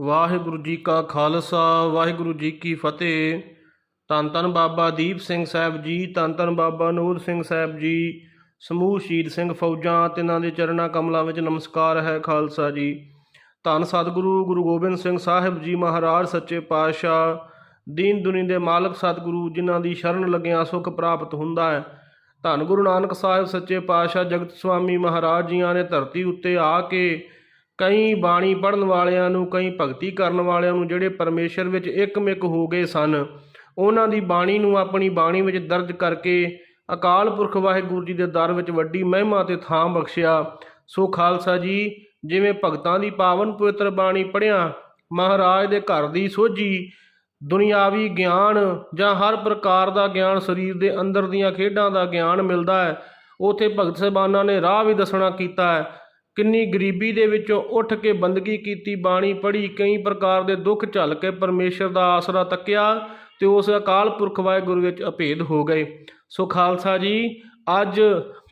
ਵਾਹਿਗੁਰੂ ਜੀ ਕਾ ਖਾਲਸਾ, ਵਾਹਿਗੁਰੂ ਜੀ ਕੀ ਫਤਿਹ। ਧੰਨ ਧੰਨ ਬਾਬਾ ਦੀਪ ਸਿੰਘ ਸਾਹਿਬ ਜੀ, ਧੰਨ ਧੰਨ ਬਾਬਾ ਨੂਰ ਸਿੰਘ ਸਾਹਿਬ ਜੀ, ਸਮੂਹ ਸ਼ਹੀਦ ਸਿੰਘ ਫੌਜਾਂ ਤੇ ਦੇ ਚਰਨਾਂ ਕਮਲਾਂ ਵਿੱਚ ਨਮਸਕਾਰ ਹੈ ਖਾਲਸਾ ਜੀ। ਧੰਨ ਸਤਿਗੁਰੂ ਗੁਰੂ ਗੋਬਿੰਦ ਸਿੰਘ ਸਾਹਿਬ ਜੀ ਮਹਾਰਾਜ, ਸੱਚੇ ਪਾਤਸ਼ਾਹ, ਦੀਨ ਦੁਨੀ ਦੇ ਮਾਲਕ ਸਤਿਗੁਰੂ, ਜਿਨ੍ਹਾਂ ਦੀ ਸ਼ਰਨ ਲੱਗਿਆਂ ਸੁਖ ਪ੍ਰਾਪਤ ਹੁੰਦਾ ਹੈ। ਧੰਨ ਗੁਰੂ ਨਾਨਕ ਸਾਹਿਬ, ਸੱਚੇ ਪਾਤਸ਼ਾਹ ਜਗਤ ਸੁਆਮੀ ਮਹਾਰਾਜ ਜੀਆਂ ਨੇ ਧਰਤੀ ਉੱਤੇ ਆ ਕੇ ਕਈ ਬਾਣੀ ਪੜਨ ਵਾਲਿਆਂ ਨੂੰ, ਕਈ ਭਗਤੀ ਕਰਨ ਵਾਲਿਆਂ ਨੂੰ ਜਿਹੜੇ ਪਰਮੇਸ਼ਰ ਵਿੱਚ ਇੱਕਮਿਕ ਹੋ ਗਏ ਸਨ, ਉਹਨਾਂ ਦੀ ਬਾਣੀ ਨੂੰ ਆਪਣੀ ਬਾਣੀ ਵਿੱਚ ਦਰਜ ਕਰਕੇ ਅਕਾਲ ਪੁਰਖ ਵਾਹਿਗੁਰੂ ਜੀ ਦੇ ਦਰ ਵਿੱਚ ਵੱਡੀ ਮਹਿਮਾ ਤੇ ਥਾਂ ਬਖਸ਼ਿਆ। ਸੋ ਖਾਲਸਾ ਜੀ, ਜਿਵੇਂ ਭਗਤਾਂ ਦੀ ਪਾਵਨ ਪਵਿੱਤਰ ਬਾਣੀ ਪੜਿਆ ਮਹਾਰਾਜ ਦੇ ਘਰ ਦੀ ਸੋਝੀ, ਦੁਨਿਆਵੀ ਗਿਆਨ ਜਾਂ ਹਰ ਪ੍ਰਕਾਰ ਦਾ ਗਿਆਨ ਸਰੀਰ ਦੇ ਅੰਦਰ ਦੀਆਂ ਖੇਡਾਂ ਦਾ ਗਿਆਨ ਮਿਲਦਾ ਹੈ, ਉਥੇ ਭਗਤ ਸਾਹਿਬਾਨਾਂ ਨੇ ਰਾਹ ਵੀ ਦੱਸਣਾ ਕੀਤਾ ਹੈ। ਕਿੰਨੀ ਗਰੀਬੀ ਦੇ ਵਿੱਚੋਂ ਉੱਠ ਕੇ ਬੰਦਗੀ ਕੀਤੀ, ਬਾਣੀ ਪੜ੍ਹੀ, ਕਈ ਪ੍ਰਕਾਰ ਦੇ ਦੁੱਖ ਝੱਲ ਕੇ ਪਰਮੇਸ਼ਰ ਦਾ ਆਸਰਾ ਤੱਕਿਆ ਤੇ ਉਸ ਅਕਾਲ ਪੁਰਖ ਵਾਹਿਗੁਰੂ ਵਿੱਚ ਅਭੇਦ ਹੋ ਗਏ। ਸੋ ਖਾਲਸਾ ਜੀ, ਅੱਜ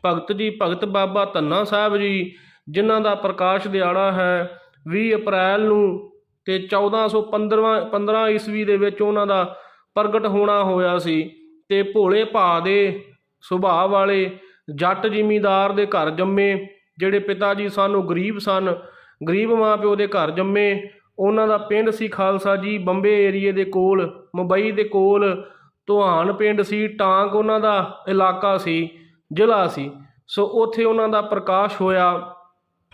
ਭਗਤ ਜੀ, ਭਗਤ ਬਾਬਾ ਧੰਨਾ ਸਾਹਿਬ ਜੀ, ਜਿਨ੍ਹਾਂ ਦਾ ਪ੍ਰਕਾਸ਼ ਦਿਹਾੜਾ ਹੈ 20 ਅਪ੍ਰੈਲ ਨੂੰ ਤੇ 1415 15 ਈਸਵੀ ਦੇ ਵਿੱਚ ਉਹਨਾਂ ਦਾ ਪ੍ਰਗਟ ਹੋਣਾ ਹੋਇਆ ਸੀ ਤੇ ਭੋਲੇ ਭਾ ਦੇ ਸੁਭਾਅ ਵਾਲੇ ਜੱਟ ਜ਼ਿਮੀਂਦਾਰ ਦੇ ਘਰ ਜੰਮੇ। ਜਿਹੜੇ ਪਿਤਾ ਜੀ ਸਾਨੂੰ ਗਰੀਬ ਸਨ, ਗਰੀਬ ਮਾਂ ਪਿਓ ਦੇ ਘਰ ਜੰਮੇ, ਉਹਨਾਂ ਦਾ ਪਿੰਡ ਸੀ ਖਾਲਸਾ ਜੀ, ਬੰਬੇ ਏਰੀਏ ਦੇ ਕੋਲ, ਮੁੰਬਈ ਦੇ ਕੋਲ ਧੁਆਨ ਪਿੰਡ ਸੀ, ਟਾਂਗ ਉਹਨਾਂ ਦਾ ਇਲਾਕਾ ਸੀ, ਜ਼ਿਲ੍ਹਾ ਸੀ। ਸੋ ਉੱਥੇ ਉਹਨਾਂ ਦਾ ਪ੍ਰਕਾਸ਼ ਹੋਇਆ,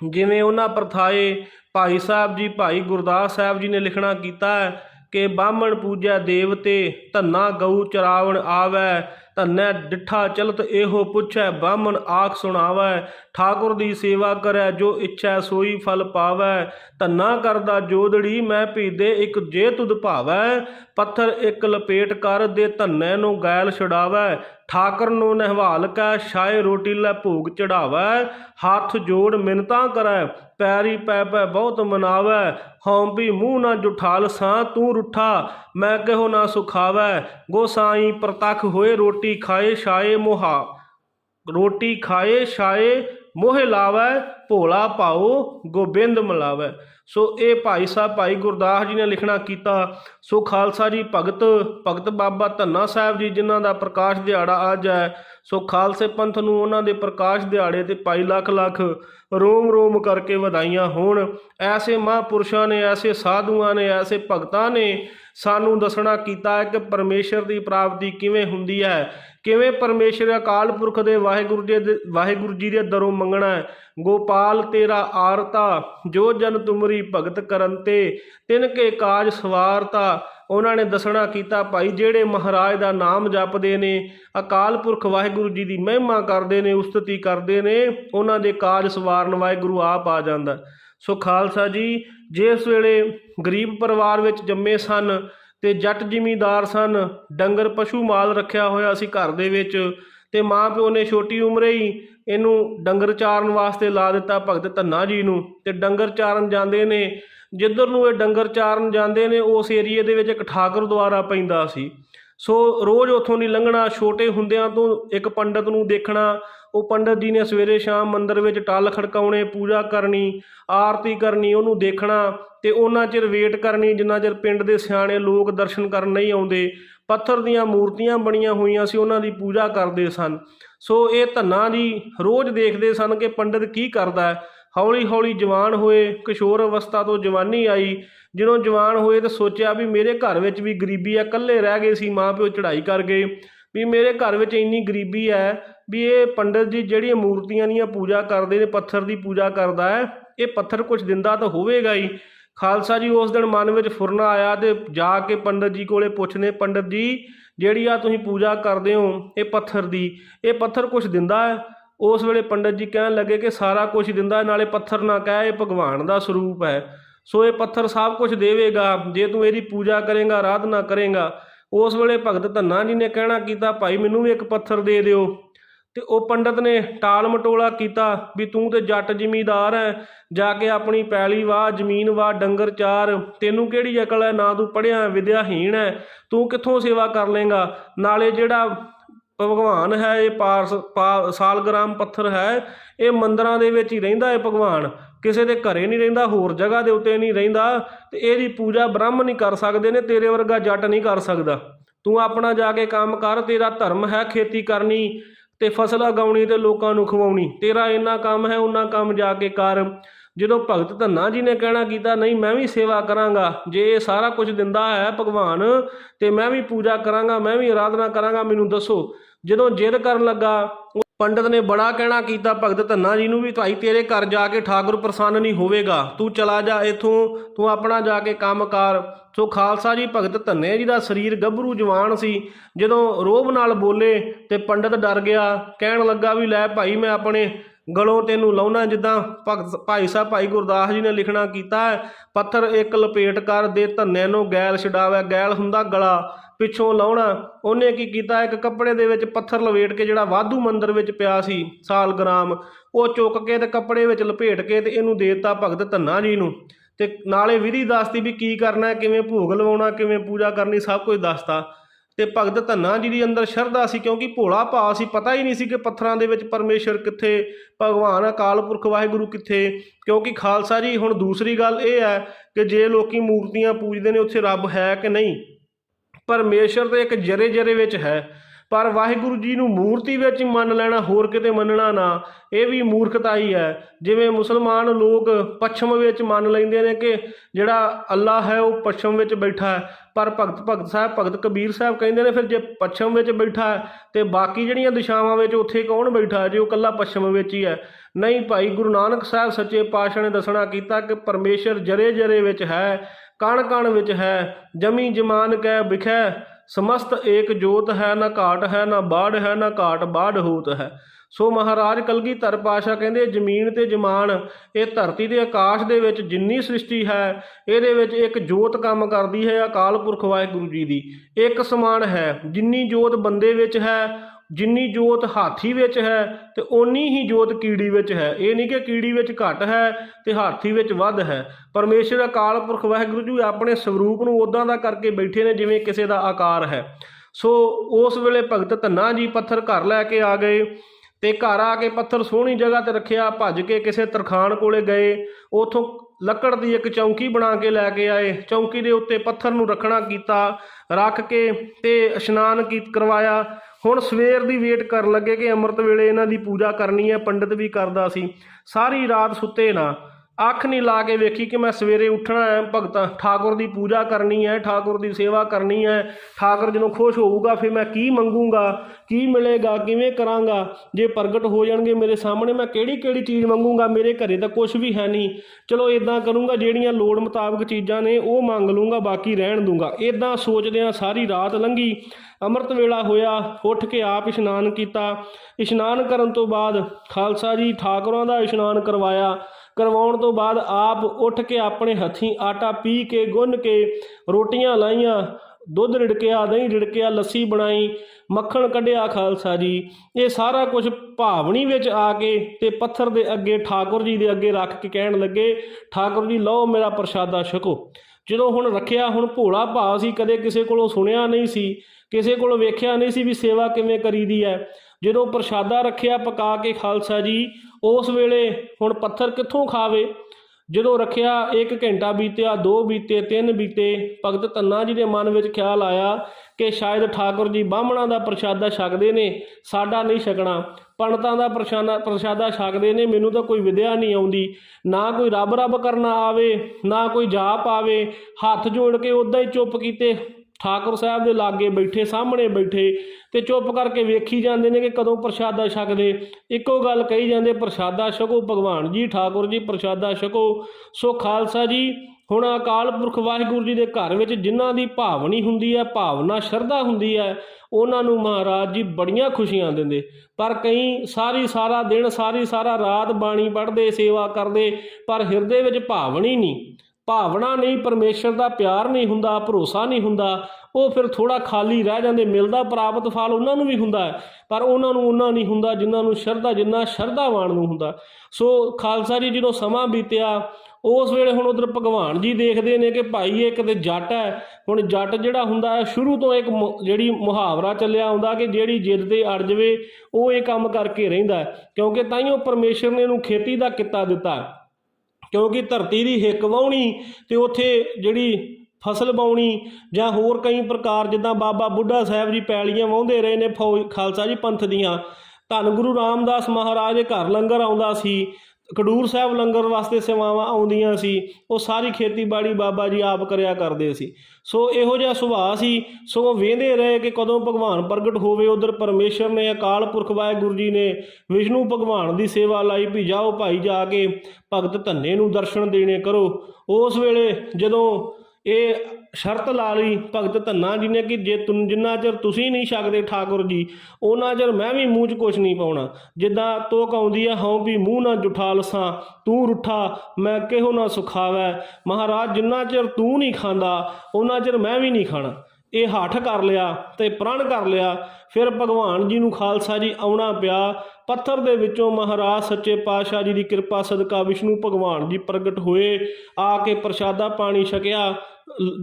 ਜਿਵੇਂ ਉਹਨਾਂ ਪ੍ਰਥਾਏ ਭਾਈ ਸਾਹਿਬ ਜੀ, ਭਾਈ ਗੁਰਦਾਸ ਸਾਹਿਬ ਜੀ ਨੇ ਲਿਖਣਾ ਕੀਤਾ ਕਿ ਬਾਹਮਣ ਪੂਜੈ ਦੇਵਤੇ, ਧੰਨਾ, ਗਊ, ਚਰਾਵਣ ਆਵੈ ਧੰਨੈ ਡਿਠਾ ਚਲਤ ਇਹੋ ਪੁੱਛੈ ਬਾਹਮਣ ਆਖ ਸੁਣਾਵੈ, ਠਾਕੁਰ ਦੀ ਸੇਵਾ ਕਰੈ, ਜੋ ਇੱਛੈ ਸੋਈ ਫਲ ਪਾਵੈ। ਧੰਨਾ ਕਰਦਾ ਜੋਦੜੀ, ਮੈਂ ਭੀਦੇ ਇੱਕ ਜੇ ਤੁਧ ਭਾਵੈ। ਪੱਥਰ ਇੱਕ ਲਪੇਟ ਕਰ ਦੇ ਧੰਨੇ ਨੂੰ ਗੈਲ ਛਡਾਵੈ। ਠਾਕਰ ਨੂੰ ਨਹਿਵਾਲ ਕੈ ਛਾਏ ਰੋਟੀ ਲੈ ਭੋਗ ਚੜਾਵੈ, ਹੱਥ ਜੋੜ ਮਿੰਨਤਾਂ ਕਰੈ, ਪੈਰੀ ਪੈ ਪੈ ਬਹੁਤ ਮਨਾਵੈ ਹਉ ਵੀ ਮੂੰਹ ਨਾ ਜੁਠਾਲ ਸਾਂ ਤੂੰ ਰੁੱਠਾ, ਮੈਂ ਕਹੋ ਨਾ ਸੁਖਾਵੈ ਗੋਸਾਈ ਪ੍ਰਤੱਖ ਹੋਏ ਰੋਟੀ ਖਾਏ ਛਾਏ ਮੋਹਾ, ਰੋਟੀ ਖਾਏ ਛਾਏ ਮੋਹ ਲਾਵੈ, ਭੋਲਾ ਭਾਉ, ਗੋਬਿੰਦ ਮਲਾਵੈ। ਸੋ ਇਹ ਭਾਈ ਸਾਹਿਬ ਭਾਈ ਗੁਰਦਾਸ ਜੀ ਨੇ ਲਿਖਣਾ ਕੀਤਾ, ਸੋ ਖਾਲਸਾ ਜੀ ਭਗਤ ਭਗਤ ਬਾਬਾ ਧੰਨਾ ਸਾਹਿਬ ਜੀ, ਜਿਨ੍ਹਾਂ ਦਾ ਪ੍ਰਕਾਸ਼ ਦਿਹਾੜਾ ਅੱਜ ਹੈ, ਸੋ ਖਾਲਸੇ ਪੰਥ ਨੂੰ ਉਹਨਾਂ ਦੇ ਪ੍ਰਕਾਸ਼ ਦਿਹਾੜੇ ਤੇ ਭਾਈ ਲੱਖ ਲੱਖ ਰੋਮ ਰੋਮ ਕਰਕੇ ਵਧਾਈਆਂ ਹੋਣ। ਐਸੇ ਮਹਾਂਪੁਰਸ਼ਾਂ ਨੇ, ਐਸੇ ਸਾਧੂਆਂ ਨੇ, ਐਸੇ ਭਗਤਾਂ ਨੇ ਸਾਨੂੰ ਦੱਸਣਾ ਕੀਤਾ ਹੈ ਕਿ ਪਰਮੇਸ਼ਰ ਦੀ ਪ੍ਰਾਪਤੀ ਕਿਵੇਂ ਹੁੰਦੀ ਹੈ, ਕਿਵੇਂ ਪਰਮੇਸ਼ਰ ਅਕਾਲ ਪੁਰਖ ਦੇ ਵਾਹਿਗੁਰੂ ਜੀ ਦੇ, ਵਾਹਿਗੁਰੂ ਜੀ ਦੇ ਦਰੋਂ ਮੰਗਣਾ ਹੈ। ਗੋਪਾਲ, ਤੇਰਾ ਆਰਤਾ, ਜੋ ਜਨ ਤੁਮਰੀ ਭਗਤ ਕਰਨ ਤੇ, ਤਿਨ ਕੇ ਕਾਜ ਸਵਾਰਤਾ। ਉਹਨਾਂ ਨੇ ਦੱਸਣਾ ਕੀਤਾ, ਭਾਈ ਜਿਹੜੇ ਮਹਾਰਾਜ ਦਾ ਨਾਮ ਜਪਦੇ ਨੇ, ਅਕਾਲ ਪੁਰਖ ਵਾਹਿਗੁਰੂ ਜੀ ਦੀ ਮਹਿਮਾ ਕਰਦੇ ਨੇ, ਉਸਤਤੀ ਕਰਦੇ ਨੇ, ਉਹਨਾਂ ਦੇ ਕਾਜ ਸਵਾਰਨ ਵਾਹਿਗੁਰੂ ਆਪ ਆ ਜਾਂਦਾ। ਸੋ ਖਾਲਸਾ ਜੀ, ਜਿਸ ਵੇਲੇ ਗਰੀਬ ਪਰਿਵਾਰ ਵਿੱਚ ਜੰਮੇ ਸਨ ਤੇ ਜੱਟ ਜ਼ਿਮੀਂਦਾਰ ਸਨ, ਡੰਗਰ ਪਸ਼ੂ ਮਾਲ ਰੱਖਿਆ ਹੋਇਆ ਸੀ ਘਰ ਦੇ ਵਿੱਚ ਤੇ ਮਾਂ ਪਿਓ ਨੇ ਛੋਟੀ ਉਮਰੇ ਹੀ ਇਹਨੂੰ ਡੰਗਰ ਚਾਰਨ ਵਾਸਤੇ ਲਾ ਦਿੱਤਾ ਭਗਤ ਧੰਨਾ ਜੀ ਨੂੰ ਤੇ ਡੰਗਰ ਚਾਰਨ ਜਾਂਦੇ ਨੇ, ਜਿੱਧਰ ਨੂੰ ਇਹ ਡੰਗਰ ਚਾਰਨ ਜਾਂਦੇ ਨੇ, ਉਸ ਏਰੀਏ ਦੇ ਵਿੱਚ ਇੱਕ ਠਾਕਰ ਦੁਆਰਾ ਪੈਂਦਾ ਸੀ। ਸੋ ਰੋਜ਼ ਉੱਥੋਂ ਦੀ ਲੰਘਣਾ, ਛੋਟੇ ਹੁੰਦਿਆਂ ਤੋਂ ਇੱਕ ਪੰਡਤ ਨੂੰ ਦੇਖਣਾ ਉਹ ਪੰਡਤ ਜੀ ਨੇ ਸਵੇਰੇ ਸ਼ਾਮ ਮੰਦਰ ਵਿੱਚ ਟੱਲ ਖੜਕਾਉਣੇ, ਪੂਜਾ ਕਰਨੀ, ਆਰਤੀ ਕਰਨੀ, ਉਹਨੂੰ ਦੇਖਣਾ ਤੇ ਉਹਨਾਂ ਚਿਰ ਵੇਟ ਕਰਨੀ, ਜਿੰਨਾ ਚਿਰ ਪਿੰਡ ਦੇ ਸਿਆਣੇ ਲੋਕ ਦਰਸ਼ਨ ਕਰਨ ਨਹੀਂ ਆਉਂਦੇ, ਪੱਥਰ ਦੀਆਂ ਮੂਰਤੀਆਂ ਬਣੀਆਂ ਹੋਈਆਂ ਸੀ, ਉਹਨਾਂ ਦੀ ਪੂਜਾ ਕਰਦੇ ਸਨ। ਸੋ ਇਹ ਧੰਨਾ ਜੀ ਰੋਜ਼ ਦੇਖਦੇ ਸਨ ਕਿ ਪੰਡਤ ਕੀ ਕਰਦਾ ਹੈ। ਹੌਲੀ ਹੌਲੀ ਜਵਾਨ ਹੋਏ, ਕਿਸ਼ੋਰ ਅਵਸਥਾ ਤੋਂ ਜਵਾਨੀ ਆਈ। ਜਦੋਂ ਜਵਾਨ ਹੋਏ ਤਾਂ ਸੋਚਿਆ ਵੀ ਮੇਰੇ ਘਰ ਵਿੱਚ ਵੀ ਗਰੀਬੀ ਹੈ ਇਕੱਲੇ ਰਹਿ ਗਏ ਸੀ ਮਾਂ ਪਿਓ ਚੜ੍ਹਾਈ ਕਰ ਗਏ। ਵੀ ਮੇਰੇ ਘਰ ਵਿੱਚ ਇੰਨੀ ਗਰੀਬੀ ਹੈ ਵੀ ਇਹ ਪੰਡਤ ਜੀ ਜਿਹੜੀਆਂ ਮੂਰਤੀਆਂ ਦੀਆਂ ਪੂਜਾ ਕਰਦੇ ਨੇ, ਪੱਥਰ ਦੀ ਪੂਜਾ ਕਰਦਾ ਹੈ, ਇਹ ਪੱਥਰ ਕੁਝ ਦਿੰਦਾ ਤਾਂ ਹੋਵੇਗਾ ਹੀ। ਖਾਲਸਾ ਜੀ ਉਸ ਦਿਨ ਮਨ ਵਿੱਚ ਫੁਰਨਾ ਆਇਆ ਤੇ ਜਾ ਕੇ ਪੰਡਤ ਜੀ ਕੋਲੇ ਪੁੱਛਨੇ, ਪੰਡਤ ਜੀ, ਜਿਹੜੀ ਆ ਤੁਸੀਂ ਪੂਜਾ ਕਰਦੇ ਹੋ, ਇਹ ਪੱਥਰ ਦੀ, ਇਹ ਪੱਥਰ ਕੁਝ ਦਿੰਦਾ ਹੈ? ਉਸ ਵੇਲੇ ਪੰਡਤ ਜੀ ਕਹਿਣ ਲੱਗੇ ਕਿ ਸਾਰਾ ਕੁਝ ਦਿੰਦਾ, ਨਾਲੇ ਪੱਥਰ ਨਾ ਕਹਿ, ਇਹ ਭਗਵਾਨ ਦਾ ਸਰੂਪ ਹੈ। ਸੋ ਇਹ ਪੱਥਰ ਸਭ ਕੁਝ ਦੇਵੇਗਾ, ਜੇ ਤੂੰ ਇਹਦੀ ਪੂਜਾ ਕਰੇਗਾ, ਆਰਾਧਨਾ ਕਰੇਗਾ। ਉਸ ਵੇਲੇ ਭਗਤ ਧੰਨਾ ਜੀ ਨੇ ਕਹਿਣਾ ਕੀਤਾ, ਭਾਈ ਮੈਨੂੰ ਵੀ ਇੱਕ ਪੱਥਰ ਦੇ ਦਿਓ। ਤੇ ਉਹ ਪੰਡਤ ਨੇ ਟਾਲ ਮਟੋਲਾ ਕੀਤਾ ਵੀ ਤੂੰ ਤੇ ਜੱਟ ਜ਼ਿਮੀਦਾਰ ਹੈ ਜਾ ਕੇ ਆਪਣੀ ਪੈਲੀ ਵਾਹ, ਜ਼ਮੀਨ ਵਾਹ, ਡੰਗਰ ਚਾਰ, ਤੈਨੂੰ ਕਿਹੜੀ ਅਕਲ ਹੈ ਨਾ ਤੂੰ ਪੜਿਆ ਵਿਦਿਆਹੀਣ ਹੈ ਤੂੰ ਕਿੱਥੋਂ ਸੇਵਾ ਕਰ ਲੇਗਾ? ਨਾਲੇ ਜਿਹੜਾ ਭਗਵਾਨ ਹੈ, ਇਹ ਪਾਰਸ, ਪਾ, ਸਾਲਗ੍ਰਾਮ ਪੱਥਰ ਹੈ, ਇਹ ਮੰਦਰਾਂ ਦੇ ਵਿੱਚ ਹੀ ਰਹਿੰਦਾ ਹੈ ਭਗਵਾਨ। ਕਿਸੇ ਦੇ ਘਰੇ ਨਹੀਂ ਰਹਿੰਦਾ, ਹੋਰ ਜਗ੍ਹਾ ਦੇ ਉੱਤੇ ਨਹੀਂ ਰਹਿੰਦਾ, ਤੇ ਇਹਦੀ ਪੂਜਾ ਬ੍ਰਹਮ ਨਹੀਂ ਕਰ ਸਕਦੇ ਨੇ, ਤੇਰੇ ਵਰਗਾ ਜੱਟ ਨਹੀਂ ਕਰ ਸਕਦਾ। ਤੂੰ ਆਪਣਾ ਜਾ ਕੇ ਕੰਮ ਕਰ, ਤੇਰਾ ਧਰਮ ਹੈ ਖੇਤੀ ਕਰਨੀ। ਤੇ ਫਸਲ ਉਗਾਉਣੀ ਤੇ ਲੋਕਾਂ ਨੂੰ ਖਵਾਉਣੀ। ਤੇਰਾ ਇੰਨਾ ਕੰਮ ਹੈ ਉਹਨਾਂ ਕੰਮ ਜਾ ਕੇ ਕਰ। ਜਦੋਂ ਭਗਤ ਧੰਨਾ ਜੀ ਨੇ ਕਹਿਣਾ ਕੀਤਾ, ਨਹੀਂ, ਮੈਂ ਵੀ ਸੇਵਾ ਕਰਾਂਗਾ। ਜੇ ਇਹ ਸਾਰਾ ਕੁਝ ਦਿੰਦਾ ਹੈ ਭਗਵਾਨ, ਤੇ ਮੈਂ ਵੀ ਪੂਜਾ ਕਰਾਂਗਾ, ਮੈਂ ਵੀ ਆਰਾਧਨਾ ਕਰਾਂਗਾ, ਮੈਨੂੰ ਦੱਸੋ। ਜਦੋਂ ਜਿੱਦ ਕਰਨ ਲੱਗਾ ਪੰਡਤ ਨੇ ਬੜਾ ਕਹਿਣਾ ਕੀਤਾ, ਭਗਤ ਧੰਨਾ ਜੀ ਨੂੰ ਵੀ ਭਾਈ ਤੇਰੇ ਘਰ ਜਾ ਕੇ ਠਾਕੁਰ ਪ੍ਰਸੰਨ ਨਹੀਂ ਹੋਵੇਗਾ। ਤੂੰ ਚਲਾ ਜਾ ਇਥੋਂ, ਤੂੰ ਆਪਣਾ ਜਾ ਕੇ ਕੰਮ ਕਰ। ਸੋ ਖਾਲਸਾ ਜੀ, ਭਗਤ ਧੰਨੇ ਜੀ ਦਾ ਸਰੀਰ ਗੱਭਰੂ ਜਵਾਨ ਸੀ। ਜਦੋਂ ਰੋਬ ਨਾਲ ਬੋਲੇ ਤੇ ਪੰਡਤ ਡਰ ਗਿਆ, ਕਹਿਣ ਲੱਗਾ ਵੀ ਲੈ ਭਾਈ ਮੈਂ ਆਪਣੇ ਗਲੋਂ ਤੈਨੂੰ ਲਾਉਣਾ ਜਿੱਦਾਂ ਭਗਤ ਭਾਈ ਸਾਹਿਬ ਭਾਈ ਗੁਰਦਾਸ ਜੀ ਨੇ ਲਿਖਣਾ ਕੀਤਾ ਪੱਥਰ ਇੱਕ ਲਪੇਟ ਕਰ ਦੇ ਧੰਨੇ ਨੂੰ ਗੈਲ ਛਡਾਵੇ। ਗੈਲ ਹੁੰਦਾ ਗਲਾ। ਪਿੱਛੋਂ ਲਾਉਣਾ। ਉਹਨੇ ਕੀ ਕੀਤਾ? ਇੱਕ ਕੱਪੜੇ ਦੇ ਵਿੱਚ ਪੱਥਰ ਲਵੇਟ ਕੇ ਜਿਹੜਾ ਵਾਧੂ ਮੰਦਰ ਵਿੱਚ ਪਿਆ ਸੀ ਸਾਲਗ੍ਰਾਮ ਉਹ ਚੁੱਕ ਕੇ ਤੇ ਕੱਪੜੇ ਵਿੱਚ ਲਪੇਟ ਕੇ ਤੇ ਇਹਨੂੰ ਦੇ ਦਿੱਤਾ ਭਗਤ ਧੰਨਾ ਜੀ ਨੂੰ। ਤੇ ਨਾਲੇ ਵਿਧੀ ਦੱਸਤੀ ਵੀ ਕੀ ਕਰਨਾ, ਕਿਵੇਂ ਭੋਗ ਲਵਾਉਣਾ, ਕਿਵੇਂ ਪੂਜਾ ਕਰਨੀ, ਸਭ ਕੁਝ ਦੱਸਤਾ। ਤੇ ਭਗਤ ਧੰਨਾ ਜੀ ਦੀ ਅੰਦਰ ਸ਼ਰਧਾ ਸੀ ਕਿਉਂਕਿ ਭੋਲਾ ਭਾਅ ਸੀ। ਪਤਾ ਹੀ ਨਹੀਂ ਸੀ ਕਿ ਪੱਥਰਾਂ ਦੇ ਵਿੱਚ ਪਰਮੇਸ਼ਰ ਕਿੱਥੇ, ਭਗਵਾਨ, ਅਕਾਲ ਪੁਰਖ, ਵਾਹਿਗੁਰੂ ਕਿੱਥੇ। ਕਿਉਂਕਿ ਖਾਲਸਾ ਜੀ, ਹੁਣ ਦੂਸਰੀ ਗੱਲ ਇਹ ਹੈ ਕਿ ਜੇ ਲੋਕੀ ਮੂਰਤੀਆਂ ਪੂਜਦੇ ਨੇ, ਉੱਥੇ ਰੱਬ ਹੈ ਕਿ ਨਹੀਂ? ਪਰਮੇਸ਼ਰ ਤੇ ਇੱਕ ਜਰੇ ਜਰੇ ਵਿੱਚ ਹੈ। ਪਰ ਵਾਹਿਗੁਰੂ ਜੀ ਨੂੰ ਮੂਰਤੀ ਵਿੱਚ ਮੰਨ ਲੈਣਾ, ਹੋਰ ਕਿਤੇ ਮੰਨਣਾ ਨਾ, ਇਹ ਵੀ ਮੂਰਖਤਾ ਹੀ ਹੈ। ਜਿਵੇਂ ਮੁਸਲਮਾਨ ਲੋਕ ਪੱਛਮ ਵਿੱਚ ਮੰਨ ਲੈਂਦੇ ਨੇ ਕਿ ਜਿਹੜਾ ਅੱਲਾ ਹੈ, ਉਹ ਪੱਛਮ ਵਿੱਚ ਬੈਠਾ ਹੈ। ਪਰ ਭਗਤ ਭਗਤ ਸਾਹਿਬ, ਭਗਤ ਕਬੀਰ ਸਾਹਿਬ ਕਹਿੰਦੇ ਨੇ, ਫਿਰ ਜੇ ਪੱਛਮ ਵਿੱਚ ਬੈਠਾ ਹੈ, ਤੇ ਬਾਕੀ ਜਿਹੜੀਆਂ ਦਿਸ਼ਾਵਾਂ ਵਿੱਚ ਉੱਥੇ ਕੌਣ ਬੈਠਾ ਹੈ, ਜੇ ਉਹ ਕੱਲਾ ਪੱਛਮ ਵਿੱਚ ਹੀ ਹੈ। ਨਹੀਂ ਭਾਈ, ਗੁਰੂ ਨਾਨਕ ਸਾਹਿਬ ਸੱਚੇ ਪਾਤਸ਼ਾਹ ਨੇ ਦੱਸਣਾ ਕੀਤਾ ਕਿ ਪਰਮੇਸ਼ਰ ਜਰੇ ਜਰੇ ਵਿੱਚ ਹੈ। ਕਣ ਕਣ ਵਿੱਚ ਹੈ, ਜਮੀ ਜਮਾਨ ਕੈ ਵਿਖੈ, ਸਮਸਤ ਏਕ ਜੋਤ ਹੈ, ਨਾ ਘਾਟ ਹੈ, ਨਾ ਬਾੜ ਹੈ, ਨਾ ਘਾਟ ਬਾੜ ਹੋਤ ਹੈ। ਸੋ ਮਹਾਰਾਜ ਕਲਗੀਧਰ ਪਾਸ਼ਾ ਕਹਿੰਦੇ, ਜ਼ਮੀਨ ਤੇ ਜਮਾਨ, ਇਹ ਧਰਤੀ ਦੇ ਆਕਾਸ਼ ਦੇ ਵਿੱਚ ਜਿੰਨੀ ਸ੍ਰਿਸ਼ਟੀ ਹੈ, ਇਹਦੇ ਵਿੱਚ ਇੱਕ ਜੋਤ ਕੰਮ ਕਰਦੀ ਹੈ, ਅਕਾਲ ਪੁਰਖ ਵਾਹਿਗੁਰੂ ਜੀ ਦੀ। ਇੱਕ ਸਮਾਨ ਹੈ, ਜਿੰਨੀ ਜੋਤ ਬੰਦੇ ਵਿੱਚ ਹੈ ਜਿੰਨੀ ਜੋਤ ਹਾਥੀ ਵਿੱਚ ਹੈ ਤੇ ਓਨੀ ਹੀ ਜੋਤ ਕੀੜੀ ਵਿੱਚ ਹੈ। ਇਹ ਨਹੀਂ ਕਿ ਕੀੜੀ ਵਿੱਚ ਘੱਟ ਹੈ ਤੇ ਹਾਥੀ ਵਿੱਚ ਵੱਧ ਹੈ। ਪਰਮੇਸ਼ਰ ਅਕਾਲ ਪੁਰਖ ਵਾਹਿਗੁਰੂ ਜੀ ਆਪਣੇ ਸਰੂਪ ਨੂੰ ਉਦਾਂ ਦਾ ਕਰਕੇ ਬੈਠੇ ਨੇ ਜਿਵੇਂ ਕਿਸੇ ਦਾ ਆਕਾਰ ਹੈ। ਸੋ ਉਸ ਵੇਲੇ ਭਗਤ ਧੰਨਾ ਜੀ ਪੱਥਰ ਘਰ ਲੈ ਕੇ ਆ ਗਏ ਤੇ ਘਰ ਆ ਕੇ ਪੱਥਰ ਸੋਹਣੀ ਜਗ੍ਹਾ ਤੇ ਰੱਖਿਆ, ਭੱਜ ਕੇ ਕਿਸੇ ਤਰਖਾਨ ਕੋਲੇ ਗਏ। ਉਥੋਂ ਲੱਕੜ ਦੀ ਇੱਕ ਚੌਂਕੀ ਬਣਾ ਕੇ ਲੈ ਕੇ ਆਏ। ਚੌਂਕੀ ਦੇ ਉੱਤੇ ਪੱਥਰ ਨੂੰ ਰੱਖਣਾ ਕੀਤਾ, ਰੱਖ ਕੇ ਤੇ ਇਸ਼ਨਾਨ ਕੀ ਕਰਵਾਇਆ। ਹੁਣ ਸਵੇਰ ਦੀ ਵੇਟ ਕਰਨ ਲੱਗੇ ਕਿ ਅੰਮ੍ਰਿਤ ਵੇਲੇ ਇਹਨਾਂ ਦੀ ਪੂਜਾ ਕਰਨੀ ਹੈ, ਪੰਡਿਤ ਵੀ ਕਰਦਾ ਸੀ। ਸਾਰੀ ਰਾਤ ਸੁੱਤੇ ਨਾ। ਅੱਖ ਨਹੀਂ ਲਾ ਕੇ ਵੇਖੀ ਕਿ ਮੈਂ ਸਵੇਰੇ ਉੱਠਣਾ ਹੈ, ਭਗਤਾਂ, ਠਾਕੁਰ ਦੀ ਪੂਜਾ ਕਰਨੀ ਹੈ, ਠਾਕੁਰ ਦੀ ਸੇਵਾ ਕਰਨੀ ਹੈ। ਠਾਕੁਰ ਜਦੋਂ ਖੁਸ਼ ਹੋਊਗਾ, ਫਿਰ ਮੈਂ ਕੀ ਮੰਗੂਗਾ, ਕੀ ਮਿਲੇਗਾ, ਕਿਵੇਂ ਕਰਾਂਗਾ? ਜੇ ਪ੍ਰਗਟ ਹੋ ਜਾਣਗੇ ਮੇਰੇ ਸਾਹਮਣੇ, ਮੈਂ ਕਿਹੜੀ ਕਿਹੜੀ ਚੀਜ਼ ਮੰਗੂੰਗਾ? ਮੇਰੇ ਘਰੇ ਤਾਂ ਕੁਝ ਵੀ ਹੈ ਨਹੀਂ। ਚਲੋ ਇਦਾਂ ਕਰੂੰਗਾ, ਜਿਹੜੀਆਂ ਲੋੜ ਮੁਤਾਬਕ ਚੀਜ਼ਾਂ ਨੇ, ਉਹ ਮੰਗ ਲੂੰਗਾ, ਬਾਕੀ ਰਹਿਣ ਦੂੰਗਾ। ਇਦਾਂ ਸੋਚਦਿਆਂ ਸਾਰੀ ਰਾਤ ਲੰਘੀ। ਅੰਮ੍ਰਿਤ ਵੇਲਾ ਹੋਇਆ, ਉੱਠ ਕੇ ਆਪ ਇਸ਼ਨਾਨ ਕੀਤਾ। ਇਸ਼ਨਾਨ ਕਰਨ ਤੋਂ ਬਾਅਦ ਖਾਲਸਾ ਜੀ ਠਾਕੁਰਾਂ ਦਾ ਇਸ਼ਨਾਨ ਕਰਵਾਇਆ। ਕਰਵਾਉਣ ਤੋਂ ਬਾਅਦ ਆਪ ਉੱਠ ਕੇ ਆਪਣੇ ਹੱਥੀਂ ਆਟਾ ਪੀ ਕੇ, ਗੁੰਨ ਕੇ ਰੋਟੀਆਂ ਲਾਈਆਂ, ਦੁੱਧ ਰਿੜਕਿਆ, ਦਹੀਂ ਰਿੜਕਿਆ, ਲੱਸੀ ਬਣਾਈ, ਮੱਖਣ ਕੱਢਿਆ ਖਾਲਸਾ ਜੀ। ਇਹ ਸਾਰਾ ਕੁਝ ਭਾਵਨੀ ਵਿੱਚ ਆ ਕੇ ਤੇ ਪੱਥਰ ਦੇ ਅੱਗੇ ਠਾਕੁਰ ਜੀ ਦੇ ਅੱਗੇ ਰੱਖ ਕੇ ਕਹਿਣ ਲੱਗੇ, ਠਾਕੁਰ ਜੀ ਲਓ ਮੇਰਾ ਪ੍ਰਸ਼ਾਦਾ ਛਕੋ। ਜਦੋਂ ਹੁਣ ਰੱਖਿਆ, ਹੁਣ ਭੋਲਾ ਭਾਅ ਸੀ, ਕਦੇ ਕਿਸੇ ਕੋਲੋਂ ਸੁਣਿਆ ਨਹੀਂ ਸੀ, ਕਿਸੇ ਕੋਲੋਂ ਵੇਖਿਆ ਨਹੀਂ ਸੀ ਵੀ ਸੇਵਾ ਕਿਵੇਂ ਕਰੀਦੀ ਹੈ। ਜਦੋਂ ਪ੍ਰਸ਼ਾਦਾ ਰੱਖਿਆ ਪਕਾ ਕੇ ਖਾਲਸਾ ਜੀ, ਉਸ ਵੇਲੇ ਹੁਣ ਪੱਥਰ ਕਿੱਥੋਂ ਖਾਵੇ? ਜਦੋਂ ਰੱਖਿਆ 1 ਘੰਟਾ ਬੀਤਿਆ 2 ਬੀਤੇ 3 ਬੀਤੇ, ਭਗਤ ਧੰਨਾ ਜੀ ਦੇ ਮਨ ਵਿੱਚ ਖਿਆਲ ਆਇਆ ਕਿ ਸ਼ਾਇਦ ਠਾਕੁਰ ਜੀ ਬਾਹਮਣਾਂ ਦਾ ਪ੍ਰਸ਼ਾਦਾ ਛਕਦੇ ਨੇ, ਸਾਡਾ ਨਹੀਂ ਛਕਣਾ। ਪੰਡਤਾਂ ਦਾ ਪ੍ਰਸ਼ਾਦਾ ਪ੍ਰਸ਼ਾਦਾ ਛਕਦੇ ਨੇ, ਮੈਨੂੰ ਤਾਂ ਕੋਈ ਵਿਦਿਆ ਨਹੀਂ ਆਉਂਦੀ। ਨਾ ਕੋਈ ਰੱਬ ਰੱਬ ਕਰਨਾ ਆਵੇ, ਨਾ ਕੋਈ ਜਾਪ ਆਵੇ। ਹੱਥ ਜੋੜ ਕੇ ਉਦਾਂ ਹੀ ਚੁੱਪ ਕੀਤੇ। ਠਾਕੁਰ ਸਾਹਿਬ ਦੇ ਲਾਗੇ ਬੈਠੇ, ਸਾਹਮਣੇ ਬੈਠੇ ਤੇ ਚੁੱਪ ਕਰਕੇ ਵੇਖੀ ਜਾਂਦੇ ਨੇ ਕਿ ਕਦੋਂ ਪ੍ਰਸ਼ਾਦਾ ਛਕਦੇ। ਇੱਕੋ ਗੱਲ ਕਹੀ ਜਾਂਦੇ, ਪ੍ਰਸ਼ਾਦਾ ਛਕੋ, ਭਗਵਾਨ ਜੀ, ਠਾਕੁਰ ਜੀ, ਪ੍ਰਸ਼ਾਦਾ ਛਕੋ। ਸੋ ਖਾਲਸਾ ਜੀ ਹੁਣ ਅਕਾਲ ਪੁਰਖ ਵਾਹਿਗੁਰੂ ਜੀ ਦੇ ਘਰ ਵਿੱਚ ਜਿਨ੍ਹਾਂ ਦੀ ਭਾਵਨੀ ਹੁੰਦੀ ਹੈ, ਭਾਵਨਾ, ਸ਼ਰਧਾ ਹੁੰਦੀ ਹੈ, ਉਹਨਾਂ ਨੂੰ ਮਹਾਰਾਜ ਜੀ ਬੜੀਆਂ ਖੁਸ਼ੀਆਂ ਦਿੰਦੇ। ਪਰ ਕਈ ਸਾਰੀ ਸਾਰਾ ਦਿਨ, ਸਾਰੀ ਸਾਰਾ ਰਾਤ ਬਾਣੀ ਪੜ੍ਹਦੇ, ਸੇਵਾ ਕਰਦੇ, ਪਰ ਹਿਰਦੇ ਵਿੱਚ ਭਾਵਨੀ ਨਹੀਂ। ਭਾਵਨਾ ਨਹੀਂ, ਪਰਮੇਸ਼ਰ ਦਾ ਪਿਆਰ ਨਹੀਂ ਹੁੰਦਾ, ਭਰੋਸਾ ਨਹੀਂ ਹੁੰਦਾ। ਉਹ ਫਿਰ ਥੋੜਾ ਖਾਲੀ ਰਹਿ ਜਾਂਦੇ, ਮਿਲਦਾ ਪ੍ਰਾਪਤ ਫਲ ਉਹਨਾਂ ਨੂੰ ਵੀ ਹੁੰਦਾ ਹੈ, ਪਰ ਉਹਨਾਂ ਨੂੰ ਉਹਨਾਂ ਨਹੀਂ ਹੁੰਦਾ ਜਿਨ੍ਹਾਂ ਨੂੰ ਸ਼ਰਧਾ, ਜਿੰਨਾ ਸ਼ਰਧਾਵਾਨ ਨੂੰ ਹੁੰਦਾ। ਸੋ ਖਾਲਸਾ ਜੀ, ਜਦੋਂ ਸਮਾਂ ਬੀਤਿਆ ਉਸ ਵੇਲੇ ਹੁਣ ਉਧਰ ਭਗਵਾਨ ਜੀ ਦੇਖਦੇ ਨੇ ਕਿ ਭਾਈ ਇਹ ਕਿਤੇ ਜੱਟ ਹੈ। ਹੁਣ ਜੱਟ ਜਿਹੜਾ ਹੁੰਦਾ ਹੈ, ਸ਼ੁਰੂ ਤੋਂ ਇੱਕ ਮੁ- ਜਿਹੜੀ ਮੁਹਾਵਰਾ ਚੱਲਿਆ ਆਉਂਦਾ ਕਿ ਜਿਹੜੀ ਜਿੱਦ ਤੇ ਅੜ ਜਵੇ, ਉਹ ਇਹ ਕੰਮ ਕਰਕੇ ਰਹਿੰਦਾ ਹੈ। ਕਿਉਂਕਿ ਤਾਈਓ ਪਰਮੇਸ਼ਰ ਨੇ ਇਹਨੂੰ ਖੇਤੀ ਦਾ ਕਿੱਤਾ ਦਿੱਤਾ। ਕਿਉਂਕਿ ਧਰਤੀ ਦੀ ਹਿੱਕ ਵਾਹੁਣੀ ਤੇ ਉੱਥੇ ਜਿਹੜੀ ਫਸਲ ਬਾਉਣੀ ਜਾਂ ਹੋਰ ਕਈ ਪ੍ਰਕਾਰ ਜਿੱਦਾਂ ਬਾਬਾ ਬੁੱਢਾ ਸਾਹਿਬ ਜੀ ਪੈਲੀਆਂ ਵਾਹੁੰਦੇ ਰਹੇ ਨੇ, ਫੌਜ, ਖਾਲਸਾ ਜੀ ਪੰਥ ਦੀਆਂ। ਧੰਨ ਗੁਰੂ ਰਾਮਦਾਸ ਮਹਾਰਾਜ ਦੇ ਘਰ ਲੰਗਰ ਆਉਂਦਾ ਸੀ। ਖਡੂਰ ਸਾਹਿਬ ਲੰਗਰ ਵਾਸਤੇ ਸੇਵਾਵਾਂ ਆਉਂਦੀਆਂ ਸੀ, ਉਹ ਸਾਰੀ ਖੇਤੀਬਾੜੀ ਬਾਬਾ ਜੀ ਆਪ ਕਰਿਆ ਕਰਦੇ ਸੀ। ਸੋ ਇਹੋ ਜਿਹਾ ਸੁਭਾਅ ਸੀ, ਸੋ ਵੇਂਦੇ ਰਹੇ ਕਿ ਕਦੋਂ ਭਗਵਾਨ ਪ੍ਰਗਟ ਹੋਵੇ, ਉਧਰ ਪਰਮੇਸ਼ਰ ਨੇ, ਅਕਾਲ ਪੁਰਖ ਵਾਹਿਗੁਰੂ ਜੀ ਨੇ, ਵਿਸ਼ਨੂੰ ਭਗਵਾਨ ਦੀ ਸੇਵਾ ਲਈ ਵੀ ਜਾਓ ਭਾਈ ਜਾ ਕੇ, ਭਗਤ ਧੰਨੇ ਨੂੰ ਦਰਸ਼ਨ ਦੇਣੇ ਕਰੋ। ਉਸ ਵੇਲੇ ਜਦੋਂ ਇਹ ਸ਼ਰਤ ਲਾ ਲਈ ਭਗਤ ਧੰਨਾ ਜੀ ਨੇ ਕਿ ਜੇ ਤੁਮ ਜਿੰਨਾ ਚਿਰ ਤੁਸੀਂ ਨਹੀਂ ਛਕਦੇ ਠਾਕੁਰ ਜੀ ਉਹਨਾਂ ਚਿਰ ਮੈਂ ਵੀ ਮੂੰਹ 'ਚ ਕੁਛ ਨਹੀਂ ਪਾਉਣਾ। ਜਿੱਦਾਂ ਤੋਕ ਆਉਂਦੀ ਆ, ਹਉ ਵੀ ਮੂੰਹ ਨਾ ਜੁਠਾ ਲਸਾਂ ਤੂੰ ਰੁੱਠਾ, ਮੈਂ ਕਿਹੋ ਨਾ ਸੁਖਾਵੈ। ਮਹਾਰਾਜ, ਜਿੰਨਾ ਚਿਰ ਤੂੰ ਨਹੀਂ ਖਾਂਦਾ ਉਹਨਾਂ ਚਿਰ ਮੈਂ ਵੀ ਨਹੀਂ ਖਾਣਾ। ਇਹ ਹੱਠ ਕਰ ਲਿਆ ਤੇ ਪ੍ਰਣ ਕਰ ਲਿਆ। ਫਿਰ ਭਗਵਾਨ ਜੀ ਨੂੰ ਖਾਲਸਾ ਜੀ ਆਉਣਾ ਪਿਆ। ਪੱਥਰ ਦੇ ਵਿੱਚੋਂ ਮਹਾਰਾਜ ਸੱਚੇ ਪਾਤਸ਼ਾਹ ਜੀ ਦੀ ਕਿਰਪਾ ਸਦਕਾ ਵਿਸ਼ਨੂੰ ਭਗਵਾਨ ਜੀ ਪ੍ਰਗਟ ਹੋਏ। ਆ ਕੇ ਪ੍ਰਸ਼ਾਦਾ ਪਾਣੀ ਛਕਿਆ।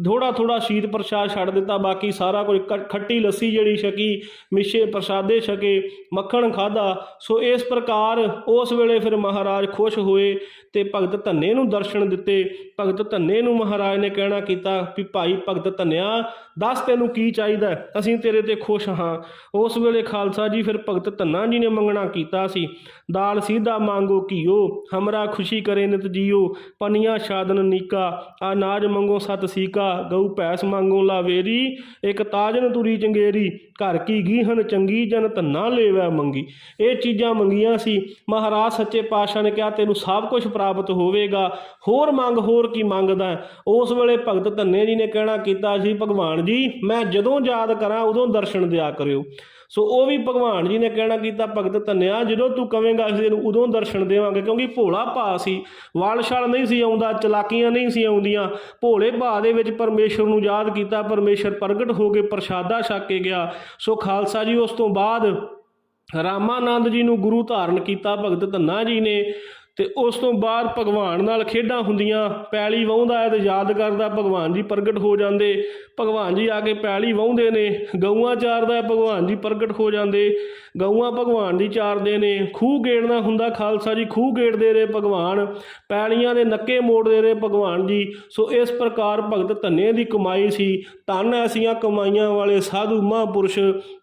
ਥੋੜਾ ਥੋੜਾ ਸ਼ੀਤ ਪ੍ਰਸ਼ਾਦ ਛੱਡ ਦਿੱਤਾ, ਬਾਕੀ ਸਾਰਾ ਕੁਝ ਕ- ਖੱਟੀ ਲੱਸੀ ਜਿਹੜੀ ਛਕੀ ਮਿੱਛੇ ਪ੍ਰਸ਼ਾਦੇ ਛਕੇ, ਮੱਖਣ ਖਾਦਾ ਸੋ ਇਸ ਪ੍ਰਕਾਰ ਉਸ ਵੇਲੇ ਫਿਰ ਮਹਾਰਾਜ ਖੁਸ਼ ਹੋਏ ਤੇ ਭਗਤ ਧੰਨੇ ਨੂੰ ਦਰਸ਼ਨ ਦਿੱਤੇ। ਭਗਤ ਧੰਨੇ ਨੂੰ ਮਹਾਰਾਜ ਨੇ ਕਹਿਣਾ ਕੀਤਾ ਵੀ ਭਾਈ ਭਗਤ ਧੰਨਿਆ ਦੱਸ ਤੈਨੂੰ ਕੀ ਚਾਹੀਦਾ ਅਸੀਂ ਤੇਰੇ ਤੇ ਖੁਸ਼ ਹਾਂ। ਉਸ ਵੇਲੇ ਖਾਲਸਾ ਜੀ ਫਿਰ ਭਗਤ ਧੰਨਾ ਜੀ ਨੇ ਮੰਗਣਾ ਕੀਤਾ ਸੀ। ਦਾਲ ਸੀਧਾ ਮੰਗੋ ਕੀਓ ਹਮਰਾ ਖੁਸ਼ੀ ਕਰੇ ਨਿਤ ਜੀਓ, ਪਨੀਆਂ ਸ਼ਾਦਨ ਨੀਕਾ ਅਨਾਜ ਮੰਗੋ ਸਤ ਸੀਕਾ, ਗਊ ਭੈਸ ਮੰਗੋ ਲਾਵੇਰੀ, ਇੱਕ ਤਾਜਨ ਤੁਰੀ ਚੰਗੇਰੀ, ਘਰ ਕੀ ਗੀਹਨ ਚੰਗੀ ਜਨ ਧੰਨਾ ਲੇਵੈ ਮੰਗੀ। ਇਹ ਚੀਜ਼ਾਂ ਮੰਗੀਆਂ ਸੀ। ਮਹਾਰਾਜ ਸੱਚੇ ਪਾਤਸ਼ਾਹ ਨੇ ਕਿਹਾ, ਤੈਨੂੰ ਸਭ ਕੁਝ ਪ੍ਰਾਪਤ ਹੋਵੇਗਾ। ਹੋਰ ਮੰਗ ਹੋਰ ਕੀ ਮੰਗਦਾ ਉਸ ਵੇਲੇ ਭਗਤ ਧੰਨੇ ਜੀ ਨੇ ਕਹਿਣਾ ਕੀਤਾ ਸੀ, ਭਗਵਾਨ ਜੀ ਮੈਂ ਜਦੋਂ ਯਾਦ ਕਰਾਂ, ਉਦੋਂ ਦਰਸ਼ਨ ਦਿਆ ਕਰਿਓ। ਸੋ ਉਹ ਵੀ ਭਗਵਾਨ ਜੀ ਨੇ ਕਹਿਣਾ ਕੀਤਾ, ਭਗਤ ਧੰਨਿਆ, ਜਦੋਂ ਤੂੰ ਕਵੇਂਗਾ ਅਸੀਂ ਤੈਨੂੰ ਉਦੋਂ ਦਰਸ਼ਨ ਦੇਵਾਂਗੇ, ਕਿਉਂਕਿ ਭੋਲਾ ਭਾ ਸੀ ਵਾਲਸ਼ਾਲ ਨਹੀਂ ਸੀ ਆਉਂਦਾ, ਚਲਾਕੀਆਂ ਨਹੀਂ ਸੀ ਆਉਂਦੀਆਂ। ਭੋਲੇ ਭਾ ਦੇ ਵਿੱਚ ਪਰਮੇਸ਼ਰ ਨੂੰ ਯਾਦ ਕੀਤਾ, ਪਰਮੇਸ਼ਰ ਪ੍ਰਗਟ ਹੋ ਕੇ ਪ੍ਰਸ਼ਾਦਾ ਛਕ ਕੇ ਗਿਆ। ਸੋ ਖਾਲਸਾ ਜੀ, ਉਸ ਤੋਂ ਬਾਅਦ ਰਾਮਾਨੰਦ ਜੀ ਨੂੰ ਗੁਰੂ ਧਾਰਨ ਕੀਤਾ, ਭਗਤ ਧੰਨਾ ਜੀ ਨੇ। ਤੇ ਉਸ ਤੋਂ ਬਾਅਦ ਭਗਵਾਨ ਨਾਲ ਖੇਡਾਂ ਹੁੰਦੀਆਂ ਪੈਲੀ ਵਾਹੁੰਦਾ ਹੈ ਤੇ ਯਾਦ ਕਰਦਾ ਭਗਵਾਨ ਜੀ ਪ੍ਰਗਟ ਹੋ ਜਾਂਦੇ। ਭਗਵਾਨ ਜੀ ਆ ਕੇ ਪੈਲੀ ਵਾਹੁੰਦੇ ਨੇ ਗਊਆਂ ਚਾਰਦਾ ਹੈ, ਭਗਵਾਨ ਜੀ ਪ੍ਰਗਟ ਹੋ ਜਾਂਦੇ। ਗਊਆਂ ਭਗਵਾਨ ਜੀ ਚਾਰਦੇ ਨੇ ਖੂਹ ਗੇੜਨਾ ਹੁੰਦਾ ਖਾਲਸਾ ਜੀ ਖੂਹ ਗੇੜਦੇ ਰਹੇ ਭਗਵਾਨ। ਪੈਲੀਆਂ ਦੇ ਨੱਕੇ ਮੋੜਦੇ ਰਹੇ ਭਗਵਾਨ ਜੀ। ਸੋ ਇਸ ਪ੍ਰਕਾਰ ਭਗਤ ਧੰਨੇ ਦੀ ਕਮਾਈ ਸੀ। ਧਨ ਐਸੀਆਂ ਕਮਾਈਆਂ ਵਾਲੇ ਸਾਧੂ ਮਹਾਂਪੁਰਸ਼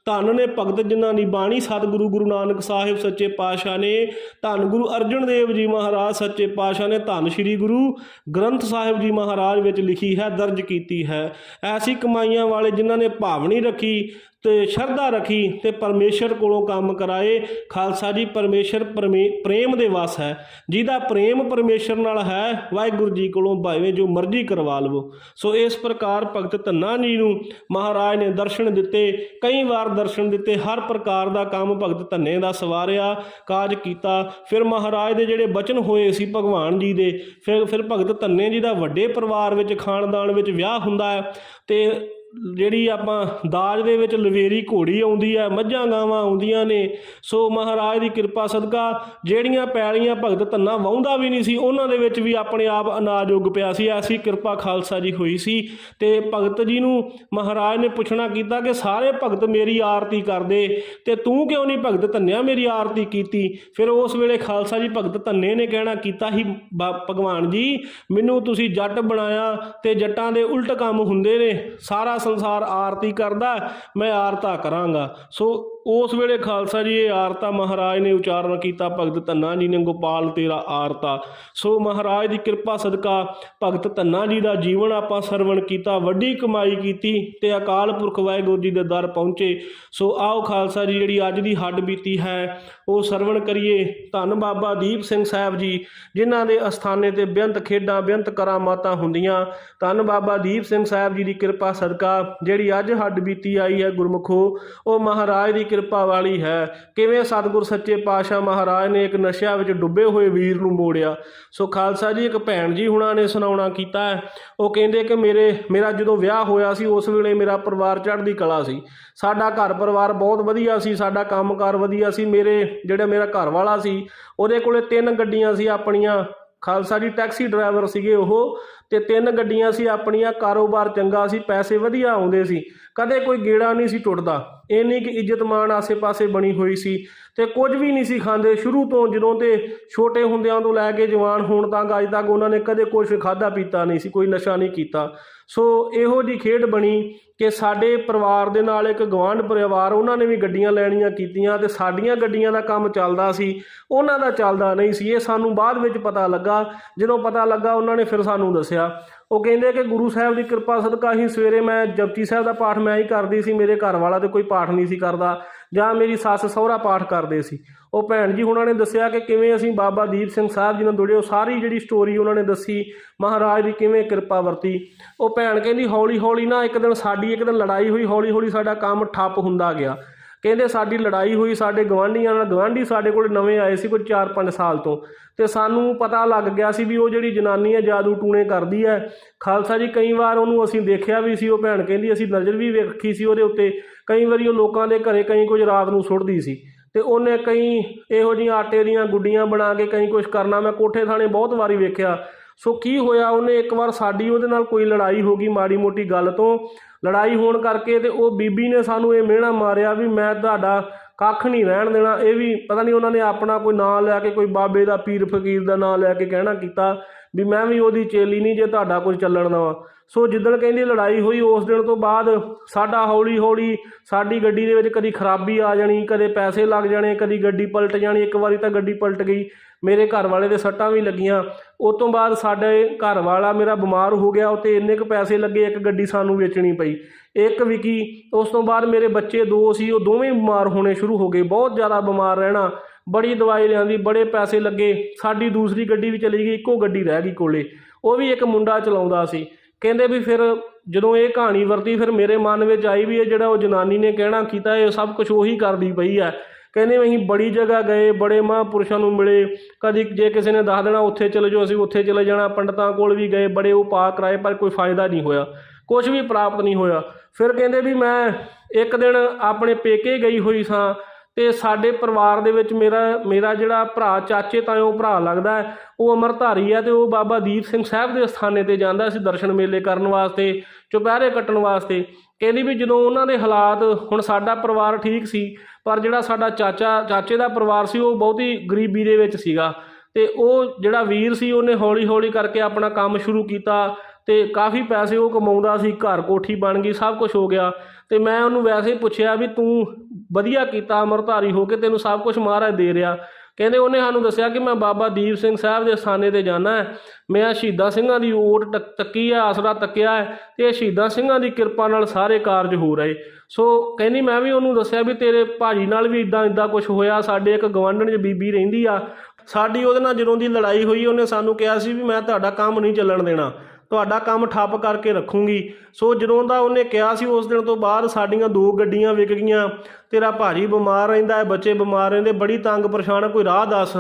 ਧੰਨ ਨੇ ਭਗਤ ਜਿਨ੍ਹਾਂ ਦੀ ਬਾਣੀ, ਸਤਿਗੁਰੂ ਗੁਰੂ ਨਾਨਕ ਸਾਹਿਬ ਸੱਚੇ ਪਾਤਸ਼ਾਹ ਨੇ, ਧੰਨ ਗੁਰੂ ਅਰਜਨ ਦੇਵ ਜੀ ਮਹਾਰਾਜ ਸੱਚੇ ਪਾਤਸ਼ਾਹ ਨੇ ਧੰਨ ਸ੍ਰੀ ਗੁਰੂ ਗ੍ਰੰਥ ਸਾਹਿਬ ਜੀ ਮਹਾਰਾਜ ਵਿੱਚ ਲਿਖੀ ਹੈ, ਦਰਜ ਕੀਤੀ ਹੈ। ਐਸੀ ਕਮਾਈਆਂ ਵਾਲੇ ਜਿਨ੍ਹਾਂ ਨੇ ਭਾਵਨੀ ਰੱਖੀ ਤੇ ਸ਼ਰਧਾ ਰੱਖੀ ਤੇ ਪਰਮੇਸ਼ਰ ਕੋਲੋਂ ਕੰਮ ਕਰਾਏ। ਖਾਲਸਾ ਜੀ, ਪਰਮੇਸ਼ਰ ਪਰਮੇ- ਪ੍ਰੇਮ ਦੇ ਵਸ ਹੈ। ਜਿਹਦਾ ਪ੍ਰੇਮ ਪਰਮੇਸ਼ਰ ਨਾਲ ਹੈ, ਵਾਹਿਗੁਰੂ ਜੀ ਕੋਲੋਂ ਭਾਵੇਂ ਜੋ ਮਰਜ਼ੀ ਕਰਵਾ ਲਵੋ। ਸੋ ਇਸ ਪ੍ਰਕਾਰ ਭਗਤ ਧੰਨਾ ਜੀ ਨੂੰ ਮਹਾਰਾਜ ਨੇ ਦਰਸ਼ਨ ਦਿੱਤੇ। ਕਈ ਵਾਰ ਦਰਸ਼ਨ ਦਿੱਤੇ, ਹਰ ਪ੍ਰਕਾਰ ਦਾ ਕੰਮ ਭਗਤ ਧੰਨੇ ਦਾ ਸਵਾਰਿਆ ਕਾਜ ਕੀਤਾ। ਫਿਰ ਮਹਾਰਾਜ ਦੇ ਜਿਹੜੇ ਬਚਨ ਹੋਏ ਸੀ ਭਗਵਾਨ ਜੀ ਦੇ, ਫਿਰ ਫਿਰ ਭਗਤ ਧੰਨੇ ਜੀ ਦਾ ਵੱਡੇ ਪਰਿਵਾਰ ਵਿੱਚ, ਖਾਨਦਾਨ ਵਿੱਚ ਵਿਆਹ ਹੁੰਦਾ ਹੈ। ਤੇ ਜਿਹੜੀ ਆਪਾਂ ਦਾਜ ਦੇ ਵਿੱਚ ਲਵੇਰੀ ਘੋੜੀ ਆਉਂਦੀ ਹੈ ਮੱਝਾਂ ਗਾਵਾਂ ਆਉਂਦੀਆਂ ਨੇ, ਸੋ ਮਹਾਰਾਜ ਦੀ ਕਿਰਪਾ ਸਦਕਾ ਜਿਹੜੀਆਂ ਪੈਲੀਆਂ ਭਗਤ ਧੰਨਾ ਵਾਹੁੰਦਾ ਵੀ ਨਹੀਂ ਸੀ, ਉਹਨਾਂ ਦੇ ਵਿੱਚ ਵੀ ਆਪਣੇ ਆਪ ਅਨਾਜ ਉੱਗ ਪਿਆ ਸੀ, ਐਸੀ ਕਿਰਪਾ ਖਾਲਸਾ ਜੀ ਹੋਈ ਸੀ। ਤੇ ਭਗਤ ਜੀ ਨੂੰ ਮਹਾਰਾਜ ਨੇ ਪੁੱਛਣਾ ਕੀਤਾ ਕਿ ਸਾਰੇ ਭਗਤ ਮੇਰੀ ਆਰਤੀ ਕਰਦੇ, ਤੇ ਤੂੰ ਕਿਉਂ ਨਹੀਂ ਭਗਤ ਧੰਨਿਆ ਮੇਰੀ ਆਰਤੀ ਕੀਤੀ? ਫਿਰ ਉਸ ਵੇਲੇ ਖਾਲਸਾ ਜੀ ਭਗਤ ਧੰਨੇ ਨੇ ਕਹਿਣਾ ਕੀਤਾ ਹੀ, ਬਾ- ਭਗਵਾਨ ਜੀ, ਮੈਨੂੰ ਤੁਸੀਂ ਜੱਟ ਬਣਾਇਆ ਤੇ ਜੱਟਾਂ ਦੇ ਉਲਟ ਕੰਮ ਹੁੰਦੇ ਨੇ, ਸਾਰਾ ਸੰਸਾਰ ਆਰਤੀ ਕਰਦਾ ਮੈਂ ਆਰਤਾ ਕਰਾਂਗਾ। ਸੋ ਉਸ ਵੇਲੇ ਖਾਲਸਾ ਜੀ, ਇਹ ਆਰਤਾ ਮਹਾਰਾਜ ਨੇ ਉਚਾਰਨ ਕੀਤਾ, ਭਗਤ ਧੰਨਾ ਜੀ ਨੇ, ਗੋਪਾਲ ਤੇਰਾ ਆਰਤਾ। ਸੋ ਮਹਾਰਾਜ ਦੀ ਕਿਰਪਾ ਸਦਕਾ ਭਗਤ ਧੰਨਾ ਜੀ ਦਾ ਜੀਵਨ ਆਪਾਂ ਸਰਵਣ ਕੀਤਾ, ਵੱਡੀ ਕਮਾਈ ਕੀਤੀ ਤੇ ਅਕਾਲ ਪੁਰਖ ਵਾਹਿਗੁਰੂ ਜੀ ਦੇ ਦਰ ਪਹੁੰਚੇ। ਸੋ ਆਓ ਖਾਲਸਾ ਜੀ, ਜਿਹੜੀ ਅੱਜ ਦੀ ਹੱਡ ਬੀਤੀ ਹੈ, ਉਹ ਸਰਵਣ ਕਰੀਏ। ਧੰਨ ਬਾਬਾ ਦੀਪ ਸਿੰਘ ਸਾਹਿਬ ਜੀ, ਜਿਨ੍ਹਾਂ ਦੇ ਅਸਥਾਨੇ ਤੇ ਬੇਅੰਤ ਖੇਡਾਂ, ਬੇਅੰਤ ਕਰਾਮਾਤਾਂ ਹੁੰਦੀਆਂ। ਧੰਨ ਬਾਬਾ ਦੀਪ ਸਿੰਘ ਸਾਹਿਬ ਜੀ ਦੀ ਕਿਰਪਾ ਸਦਕਾ ਜਿਹੜੀ ਅੱਜ ਹੱਡ ਬੀਤੀ ਆਈ ਹੈ ਗੁਰਮੁਖੋ, ਉਹ ਮਹਾਰਾਜ ਦੀ ਕਿਰਪਾ ਵਾਲੀ ਹੈ। ਕਿਵੇਂ ਸਤਿਗੁਰ ਸੱਚੇ ਪਾਤਸ਼ਾਹ ਮਹਾਰਾਜ ਨੇ ਇੱਕ ਨਸ਼ਿਆਂ ਵਿੱਚ ਡੁੱਬੇ ਹੋਏ ਵੀਰ ਨੂੰ ਮੋੜਿਆ? ਸੋ ਖਾਲਸਾ ਜੀ, ਇੱਕ ਭੈਣ ਜੀ ਹੁਣਾਂ ਨੇ ਸੁਣਾਉਣਾ ਕੀਤਾ ਹੈ। ਉਹ ਕਹਿੰਦੇ ਕਿ ਮੇਰੇ, ਮੇਰਾ ਜਦੋਂ ਵਿਆਹ ਹੋਇਆ ਸੀ, ਉਸ ਵੇਲੇ ਮੇਰਾ ਪਰਿਵਾਰ ਚੜ੍ਹਦੀ ਕਲਾ ਸੀ। ਸਾਡਾ ਘਰ ਪਰਿਵਾਰ ਬਹੁਤ ਵਧੀਆ ਸੀ, ਸਾਡਾ ਕੰਮਕਾਰ ਵਧੀਆ ਸੀ। ਮੇਰੇ, ਜਿਹੜਾ ਮੇਰਾ ਘਰ ਵਾਲਾ ਸੀ, ਉਹਦੇ ਕੋਲੇ ਤਿੰਨ ਗੱਡੀਆਂ ਸੀ ਆਪਣੀਆਂ। ਖਾਲਸਾ ਜੀ, ਟੈਕਸੀ ਡਰਾਈਵਰ ਸੀਗੇ ਉਹ ਤੇ ਤਿੰਨ ਗੱਡੀਆਂ ਸੀ ਆਪਣੀਆਂ, ਕਾਰੋਬਾਰ ਚੰਗਾ ਸੀ, ਪੈਸੇ ਵਧੀਆ ਆਉਂਦੇ ਸੀ। ਕਦੇ ਕੋਈ ਗੇੜਾ ਨਹੀਂ ਸੀ ਟੁੱਟਦਾ। ਇੰਨੀ ਕਿ ਇੱਜ਼ਤ ਮਾਣ ਆਸੇ-ਪਾਸੇ ਬਣੀ ਹੋਈ ਸੀ। ਤੇ ਕੁਝ ਵੀ ਨਹੀਂ ਸੀ ਖਾਂਦੇ। ਸ਼ੁਰੂ ਤੋਂ ਜਦੋਂ ਤੇ ਛੋਟੇ ਹੁੰਦਿਆਂ ਤੋਂ ਲੈ ਕੇ ਜਵਾਨ ਹੋਣ ਤੱਕ, ਅੱਜ ਤੱਕ ਉਹਨਾਂ ਨੇ ਕਦੇ ਕੁਝ ਖਾਦਾ ਪੀਤਾ ਨਹੀਂ ਸੀ, ਕੋਈ ਨਸ਼ਾ ਨਹੀਂ ਕੀਤਾ। ਸੋ ਇਹੋ ਜੀ ਖੇਡ ਬਣੀ ਕਿ ਸਾਡੇ ਪਰਿਵਾਰ ਦੇ ਨਾਲ ਇੱਕ ਗਵਾਂਢ ਪਰਿਵਾਰ, ਉਹਨਾਂ ਨੇ ਵੀ ਗੱਡੀਆਂ ਲੈਣੀਆਂ ਕੀਤੀਆਂ ਤੇ ਸਾਡੀਆਂ ਗੱਡੀਆਂ ਦਾ ਕੰਮ ਚੱਲਦਾ ਸੀ, ਉਹਨਾਂ ਦਾ ਚੱਲਦਾ ਨਹੀਂ ਸੀ। ਇਹ ਸਾਨੂੰ ਬਾਅਦ ਵਿੱਚ ਪਤਾ ਲੱਗਾ। ਜਦੋਂ ਪਤਾ ਲੱਗਾ, ਉਹਨਾਂ ਨੇ ਫਿਰ ਸਾਨੂੰ ਦੱਸਿਆ। ਉਹ ਕਹਿੰਦੇ ਕਿ ਗੁਰੂ ਸਾਹਿਬ ਦੀ ਕਿਰਪਾ ਸਦਕਾ ਹੀ ਸਵੇਰੇ ਮੈਂ ਜਪਜੀ ਸਾਹਿਬ ਦਾ ਪਾਠ ਮੈਂ ਹੀ ਕਰਦੀ ਸੀ, ਮੇਰੇ ਘਰ ਵਾਲਾ ਤੇ ਕੋਈ ਪਾਠ ਨਹੀਂ ਸੀ ਕਰਦਾ। ਜਾਂ ਮੇਰੀ ਸੱਸ ਸਹੁਰਾ ਪਾਠ ਕਰਦੇ ਸੀ। ਉਹ ਭੈਣ ਜੀ ਉਹਨਾਂ ਨੇ ਦੱਸਿਆ ਕਿ ਕਿਵੇਂ ਅਸੀਂ ਬਾਬਾ ਦੀਪ ਸਿੰਘ ਸਾਹਿਬ ਜੀ ਨਾਲ ਜੁੜੇ, ਉਹ ਸਾਰੀ ਜਿਹੜੀ ਸਟੋਰੀ ਉਹਨਾਂ ਨੇ ਦੱਸੀ, ਮਹਾਰਾਜ ਦੀ ਕਿਵੇਂ ਕਿਰਪਾ ਵਰਤੀ। ਉਹ ਭੈਣ ਕਹਿੰਦੀ ਹੌਲੀ ਹੌਲੀ ਨਾ ਇੱਕ ਦਿਨ ਸਾਡੀ, ਇੱਕ ਦਿਨ ਲੜਾਈ ਹੋਈ ਹੌਲੀ ਹੌਲੀ ਸਾਡਾ ਕੰਮ ਠੱਪ ਹੁੰਦਾ ਗਿਆ। ਕਹਿੰਦੇ ਸਾਡੀ ਲੜਾਈ ਹੋਈ, ਸਾਡੇ ਗਵਾਂਢੀਆਂ ਨਾਲ ਗਵਾਂਢੀ ਸਾਡੇ ਕੋਲ ਨਵੇਂ ਆਏ ਸੀ ਕੋਈ 4-5 ਸਾਲ ਤੋਂ। ਤੇ ਸਾਨੂੰ ਪਤਾ ਲੱਗ ਗਿਆ ਸੀ ਵੀ ਉਹ ਜਿਹੜੀ ਜਨਾਨੀ ਹੈ, ਜਾਦੂ ਟੂਣੇ ਕਰਦੀ ਹੈ। ਖਾਲਸਾ ਜੀ, ਕਈ ਵਾਰ ਉਹਨੂੰ ਅਸੀਂ ਦੇਖਿਆ ਵੀ ਸੀ, ਉਹ ਭੈਣ ਕਹਿੰਦੀ ਅਸੀਂ ਨਜ਼ਰ ਵੀ ਵੇਖੀ ਸੀ ਉਹਦੇ ਉੱਤੇ। ਕਈ ਵਾਰੀ ਉਹ ਲੋਕਾਂ ਦੇ ਘਰੇ ਕਈ ਕੁਝ ਰਾਤ ਨੂੰ ਸੁੱਟਦੀ ਸੀ। ਤੇ ਉਹਨੇ ਕਈ ਇਹੋ ਜਿਹੀਆਂ ਆਟੇ ਦੀਆਂ ਗੁੱਡੀਆਂ ਬਣਾ ਕੇ ਕਈ ਕੁਝ ਕਰਨਾ। ਮੈਂ ਕੋਠੇ ਥਾਣੇ ਬਹੁਤ ਵਾਰੀ ਵੇਖਿਆ। ਸੋ ਕੀ ਹੋਇਆ, ਉਹਨੇ ਇੱਕ ਵਾਰ ਸਾਡੀ ਉਹਦੇ ਨਾਲ ਕੋਈ ਲੜਾਈ ਹੋ ਗਈ ਮਾੜੀ ਮੋਟੀ ਗੱਲ ਤੋਂ। ਲੜਾਈ ਹੋਣ ਕਰਕੇ ਤੇ ਉਹ ਬੀਬੀ ਨੇ ਸਾਨੂੰ ਇਹ ਮਿਹਣਾ ਮਾਰਿਆ ਵੀ ਮੈਂ ਤੁਹਾਡਾ ਕੱਖ ਨਹੀਂ ਰਹਿਣ ਦੇਣਾ। ਇਹ ਵੀ ਪਤਾ ਨਹੀਂ ਉਹਨਾਂ ਨੇ ਆਪਣਾ ਕੋਈ ਨਾਂ ਲੈ ਕੇ ਕੋਈ ਬਾਬੇ ਦਾ ਪੀਰ, ਫਕੀਰ ਦਾ ਨਾਂ ਲੈ ਕੇ ਕਹਿਣਾ ਕੀਤਾ ਵੀ ਮੈਂ ਵੀ ਉਹਦੀ ਚੇਲੀ ਨਹੀਂ, ਜੇ ਤੁਹਾਡਾ ਕੁਝ ਚੱਲਣ ਦੇਵਾਂ। ਸੋ ਜਿੱਦਣ ਕਹਿੰਦੀ ਲੜਾਈ ਹੋਈ, ਉਸ ਦਿਨ ਤੋਂ ਬਾਅਦ ਸਾਡਾ ਹੌਲੀ ਹੌਲੀ ਸਾਡੀ ਗੱਡੀ ਦੇ ਵਿੱਚ ਕਦੀ ਖਰਾਬੀ ਆ ਜਾਣੀ, ਕਦੇ ਪੈਸੇ ਲੱਗ ਜਾਣੇ, ਕਦੀ ਗੱਡੀ ਪਲਟ ਜਾਣੀ, ਇੱਕ ਵਾਰੀ ਤਾਂ ਗੱਡੀ ਪਲਟ ਗਈ। ਮੇਰੇ ਘਰ ਵਾਲੇ ਦੇ ਸੱਟਾਂ ਵੀ ਲੱਗੀਆਂ। ਉਸ ਤੋਂ ਬਾਅਦ ਸਾਡੇ ਘਰ ਵਾਲਾ ਮੇਰਾ ਬਿਮਾਰ ਹੋ ਗਿਆ ਉਤੇ ਇੰਨੇ ਕੁ ਪੈਸੇ ਲੱਗੇ, ਇੱਕ ਗੱਡੀ ਸਾਨੂੰ ਵੇਚਣੀ ਪਈ। ਇੱਕ ਵਿਕੀ, ਉਸ ਤੋਂ ਬਾਅਦ ਮੇਰੇ ਬੱਚੇ ਦੋ ਸੀ, ਉਹ ਦੋਵੇਂ ਬਿਮਾਰ ਹੋਣੇ ਸ਼ੁਰੂ ਹੋ ਗਏ। ਬਹੁਤ ਜ਼ਿਆਦਾ ਬਿਮਾਰ ਰਹਿਣਾ, ਬੜੀ ਦਵਾਈ ਲਿਆਂਦੀ, ਬੜੇ ਪੈਸੇ ਲੱਗੇ। ਸਾਡੀ ਦੂਸਰੀ ਗੱਡੀ ਵੀ ਚਲੀ ਗਈ, ਇੱਕੋ ਗੱਡੀ ਰਹਿ ਗਈ ਕੋਲੇ। ਉਹ ਵੀ ਇੱਕ ਮੁੰਡਾ ਚਲਾਉਂਦਾ ਸੀ। ਕਹਿੰਦੇ ਵੀ ਫਿਰ ਜਦੋਂ ਇਹ ਕਹਾਣੀ ਵਰਤੀ, ਫਿਰ ਮੇਰੇ ਮਨ ਵਿੱਚ ਆਈ ਵੀ ਇਹ ਜਿਹੜਾ ਉਹ ਜਨਾਨੀ ਨੇ ਕਹਿਣਾ ਕੀਤਾ, ਇਹ ਸਭ ਕੁਝ ਉਹੀ ਕਰਦੀ ਪਈ ਆ। ਕਹਿੰਦੇ ਵੀ ਅਸੀਂ ਬੜੀ ਜਗ੍ਹਾ ਗਏ, ਬੜੇ ਮਹਾਂਪੁਰਸ਼ਾਂ ਨੂੰ ਮਿਲੇ। ਕਦੀ ਜੇ ਕਿਸੇ ਨੇ ਦੱਸ ਦੇਣਾ ਉੱਥੇ ਚਲੇ ਜਾਓ, ਅਸੀਂ ਉੱਥੇ ਚਲੇ ਜਾਣਾ। ਪੰਡਤਾਂ ਕੋਲ ਵੀ ਗਏ, ਬੜੇ ਉਪਾਅ ਕਰਾਏ ਪਰ ਕੋਈ ਫਾਇਦਾ ਨਹੀਂ ਹੋਇਆ। ਕੁਝ ਵੀ ਪ੍ਰਾਪਤ ਨਹੀਂ ਹੋਇਆ। ਫਿਰ ਕਹਿੰਦੇ ਵੀ ਮੈਂ ਇੱਕ ਦਿਨ ਆਪਣੇ ਪੇਕੇ ਗਈ ਹੋਈ ਸਾਂ। ਤੇ ਸਾਡੇ ਪਰਿਵਾਰ ਦੇ ਵਿੱਚ ਮੇਰਾ ਮੇਰਾ ਜਿਹੜਾ ਭਰਾ, ਚਾਚੇ ਤਾਇਓ ਭਰਾ ਲੱਗਦਾ ਹੈ, ਉਹ ਅਮਰਧਾਰੀ ਹੈ ਤੇ ਉਹ ਬਾਬਾ ਦੀਪ ਸਿੰਘ ਸਾਹਿਬ ਦੇ ਅਸਥਾਨੇ ਤੇ ਜਾਂਦਾ ਸੀ ਦਰਸ਼ਨ ਮੇਲੇ ਕਰਨ ਵਾਸਤੇ, ਚੁਪਹਿਰੇ ਕੱਟਣ ਵਾਸਤੇ। ਕਹਿੰਦੀ ਵੀ ਜਦੋਂ ਉਹਨਾਂ ਦੇ ਹਾਲਾਤ, ਹੁਣ ਸਾਡਾ ਪਰਿਵਾਰ ਠੀਕ ਸੀ, ਪਰ ਜਿਹੜਾ ਸਾਡਾ ਚਾਚਾ, ਚਾਚੇ ਦਾ ਪਰਿਵਾਰ ਸੀ, ਉਹ ਬਹੁਤੀ ਗਰੀਬੀ ਦੇ ਵਿੱਚ ਸੀਗਾ। ਤੇ ਉਹ ਜਿਹੜਾ ਵੀਰ ਸੀ, ਉਹਨੇ ਹੌਲੀ ਹੌਲੀ ਕਰਕੇ ਆਪਣਾ ਕੰਮ ਸ਼ੁਰੂ ਕੀਤਾ ਤੇ ਕਾਫੀ ਪੈਸੇ ਉਹ ਕਮਾਉਂਦਾ ਸੀ, ਘਰ ਕੋਠੀ ਬਣ ਗਈ, ਸਭ ਕੁਝ ਹੋ ਗਿਆ। ਤੇ ਮੈਂ ਉਹਨੂੰ ਵੈਸੇ ਹੀ ਪੁੱਛਿਆ ਵੀ ਤੂੰ ਵਧੀਆ ਕੀਤਾ, ਅਮਰਧਾਰੀ ਹੋ ਕੇ ਤੈਨੂੰ ਸਭ ਕੁਝ ਮਹਾਰਾਜ ਦੇ ਰਿਹਾ। ਕਹਿੰਦੇ ਉਹਨੇ ਸਾਨੂੰ ਦੱਸਿਆ ਕਿ ਮੈਂ ਬਾਬਾ ਦੀਪ ਸਿੰਘ ਸਾਹਿਬ ਦੇ ਸਥਾਨੇ ਤੇ ਜਾਣਾ ਹੈ। ਮੈਂ ਸ਼ਹੀਦਾਂ ਸਿੰਘਾਂ ਦੀ ਓਟ ਟਕ- ਤੱਕੀ ਹੈ ਆਸਰਾ ਤੱਕਿਆ ਹੈ ਤੇ ਸ਼ਹੀਦਾਂ ਸਿੰਘਾਂ ਦੀ ਕਿਰਪਾ ਨਾਲ ਸਾਰੇ ਕਾਰਜ ਹੋ ਰਹੇ। ਸੋ ਕਹਿੰਦੀ ਮੈਂ ਵੀ ਉਹਨੂੰ ਦੱਸਿਆ ਵੀ ਤੇਰੇ ਭਾਜੀ ਨਾਲ ਵੀ ਇਦਾਂ ਇਦਾਂ ਕੁਝ ਹੋਇਆ, ਸਾਡੇ ਇੱਕ ਗਵਾਂਢਣ 'ਚ ਬੀਬੀ ਰਹਿੰਦੀ ਆ। ਸਾਡੀ ਉਹਦੇ ਨਾਲ ਜਦੋਂ ਦੀ ਲੜਾਈ ਹੋਈ, ਉਹਨੇ ਸਾਨੂੰ ਕਿਹਾ ਸੀ ਵੀ ਮੈਂ ਤੁਹਾਡਾ ਕੰਮ ਨਹੀਂ ਚੱਲਣ ਦੇਣਾ। ਤੁਹਾਡਾ ਕੰਮ ਠੱਪ ਕਰਕੇ ਰੱਖੂੰਗੀ। ਸੋ ਜਦੋਂ ਦਾ ਉਹਨੇ ਕਿਹਾ ਸੀ, ਉਸ ਦਿਨ ਤੋਂ ਬਾਅਦ ਸਾਡੀਆਂ ਦੋ ਗੱਡੀਆਂ ਵਿਕ ਗਈਆਂ। ਤੇਰਾ ਭਾਜੀ ਬਿਮਾਰ ਰਹਿੰਦਾ ਹੈ, ਬੱਚੇ ਬਿਮਾਰ ਰਹਿੰਦੇ, ਬੜੀ ਤੰਗ ਪਰੇਸ਼ਾਨ ਕੋਈ ਰਾਹ ਦੱਸ।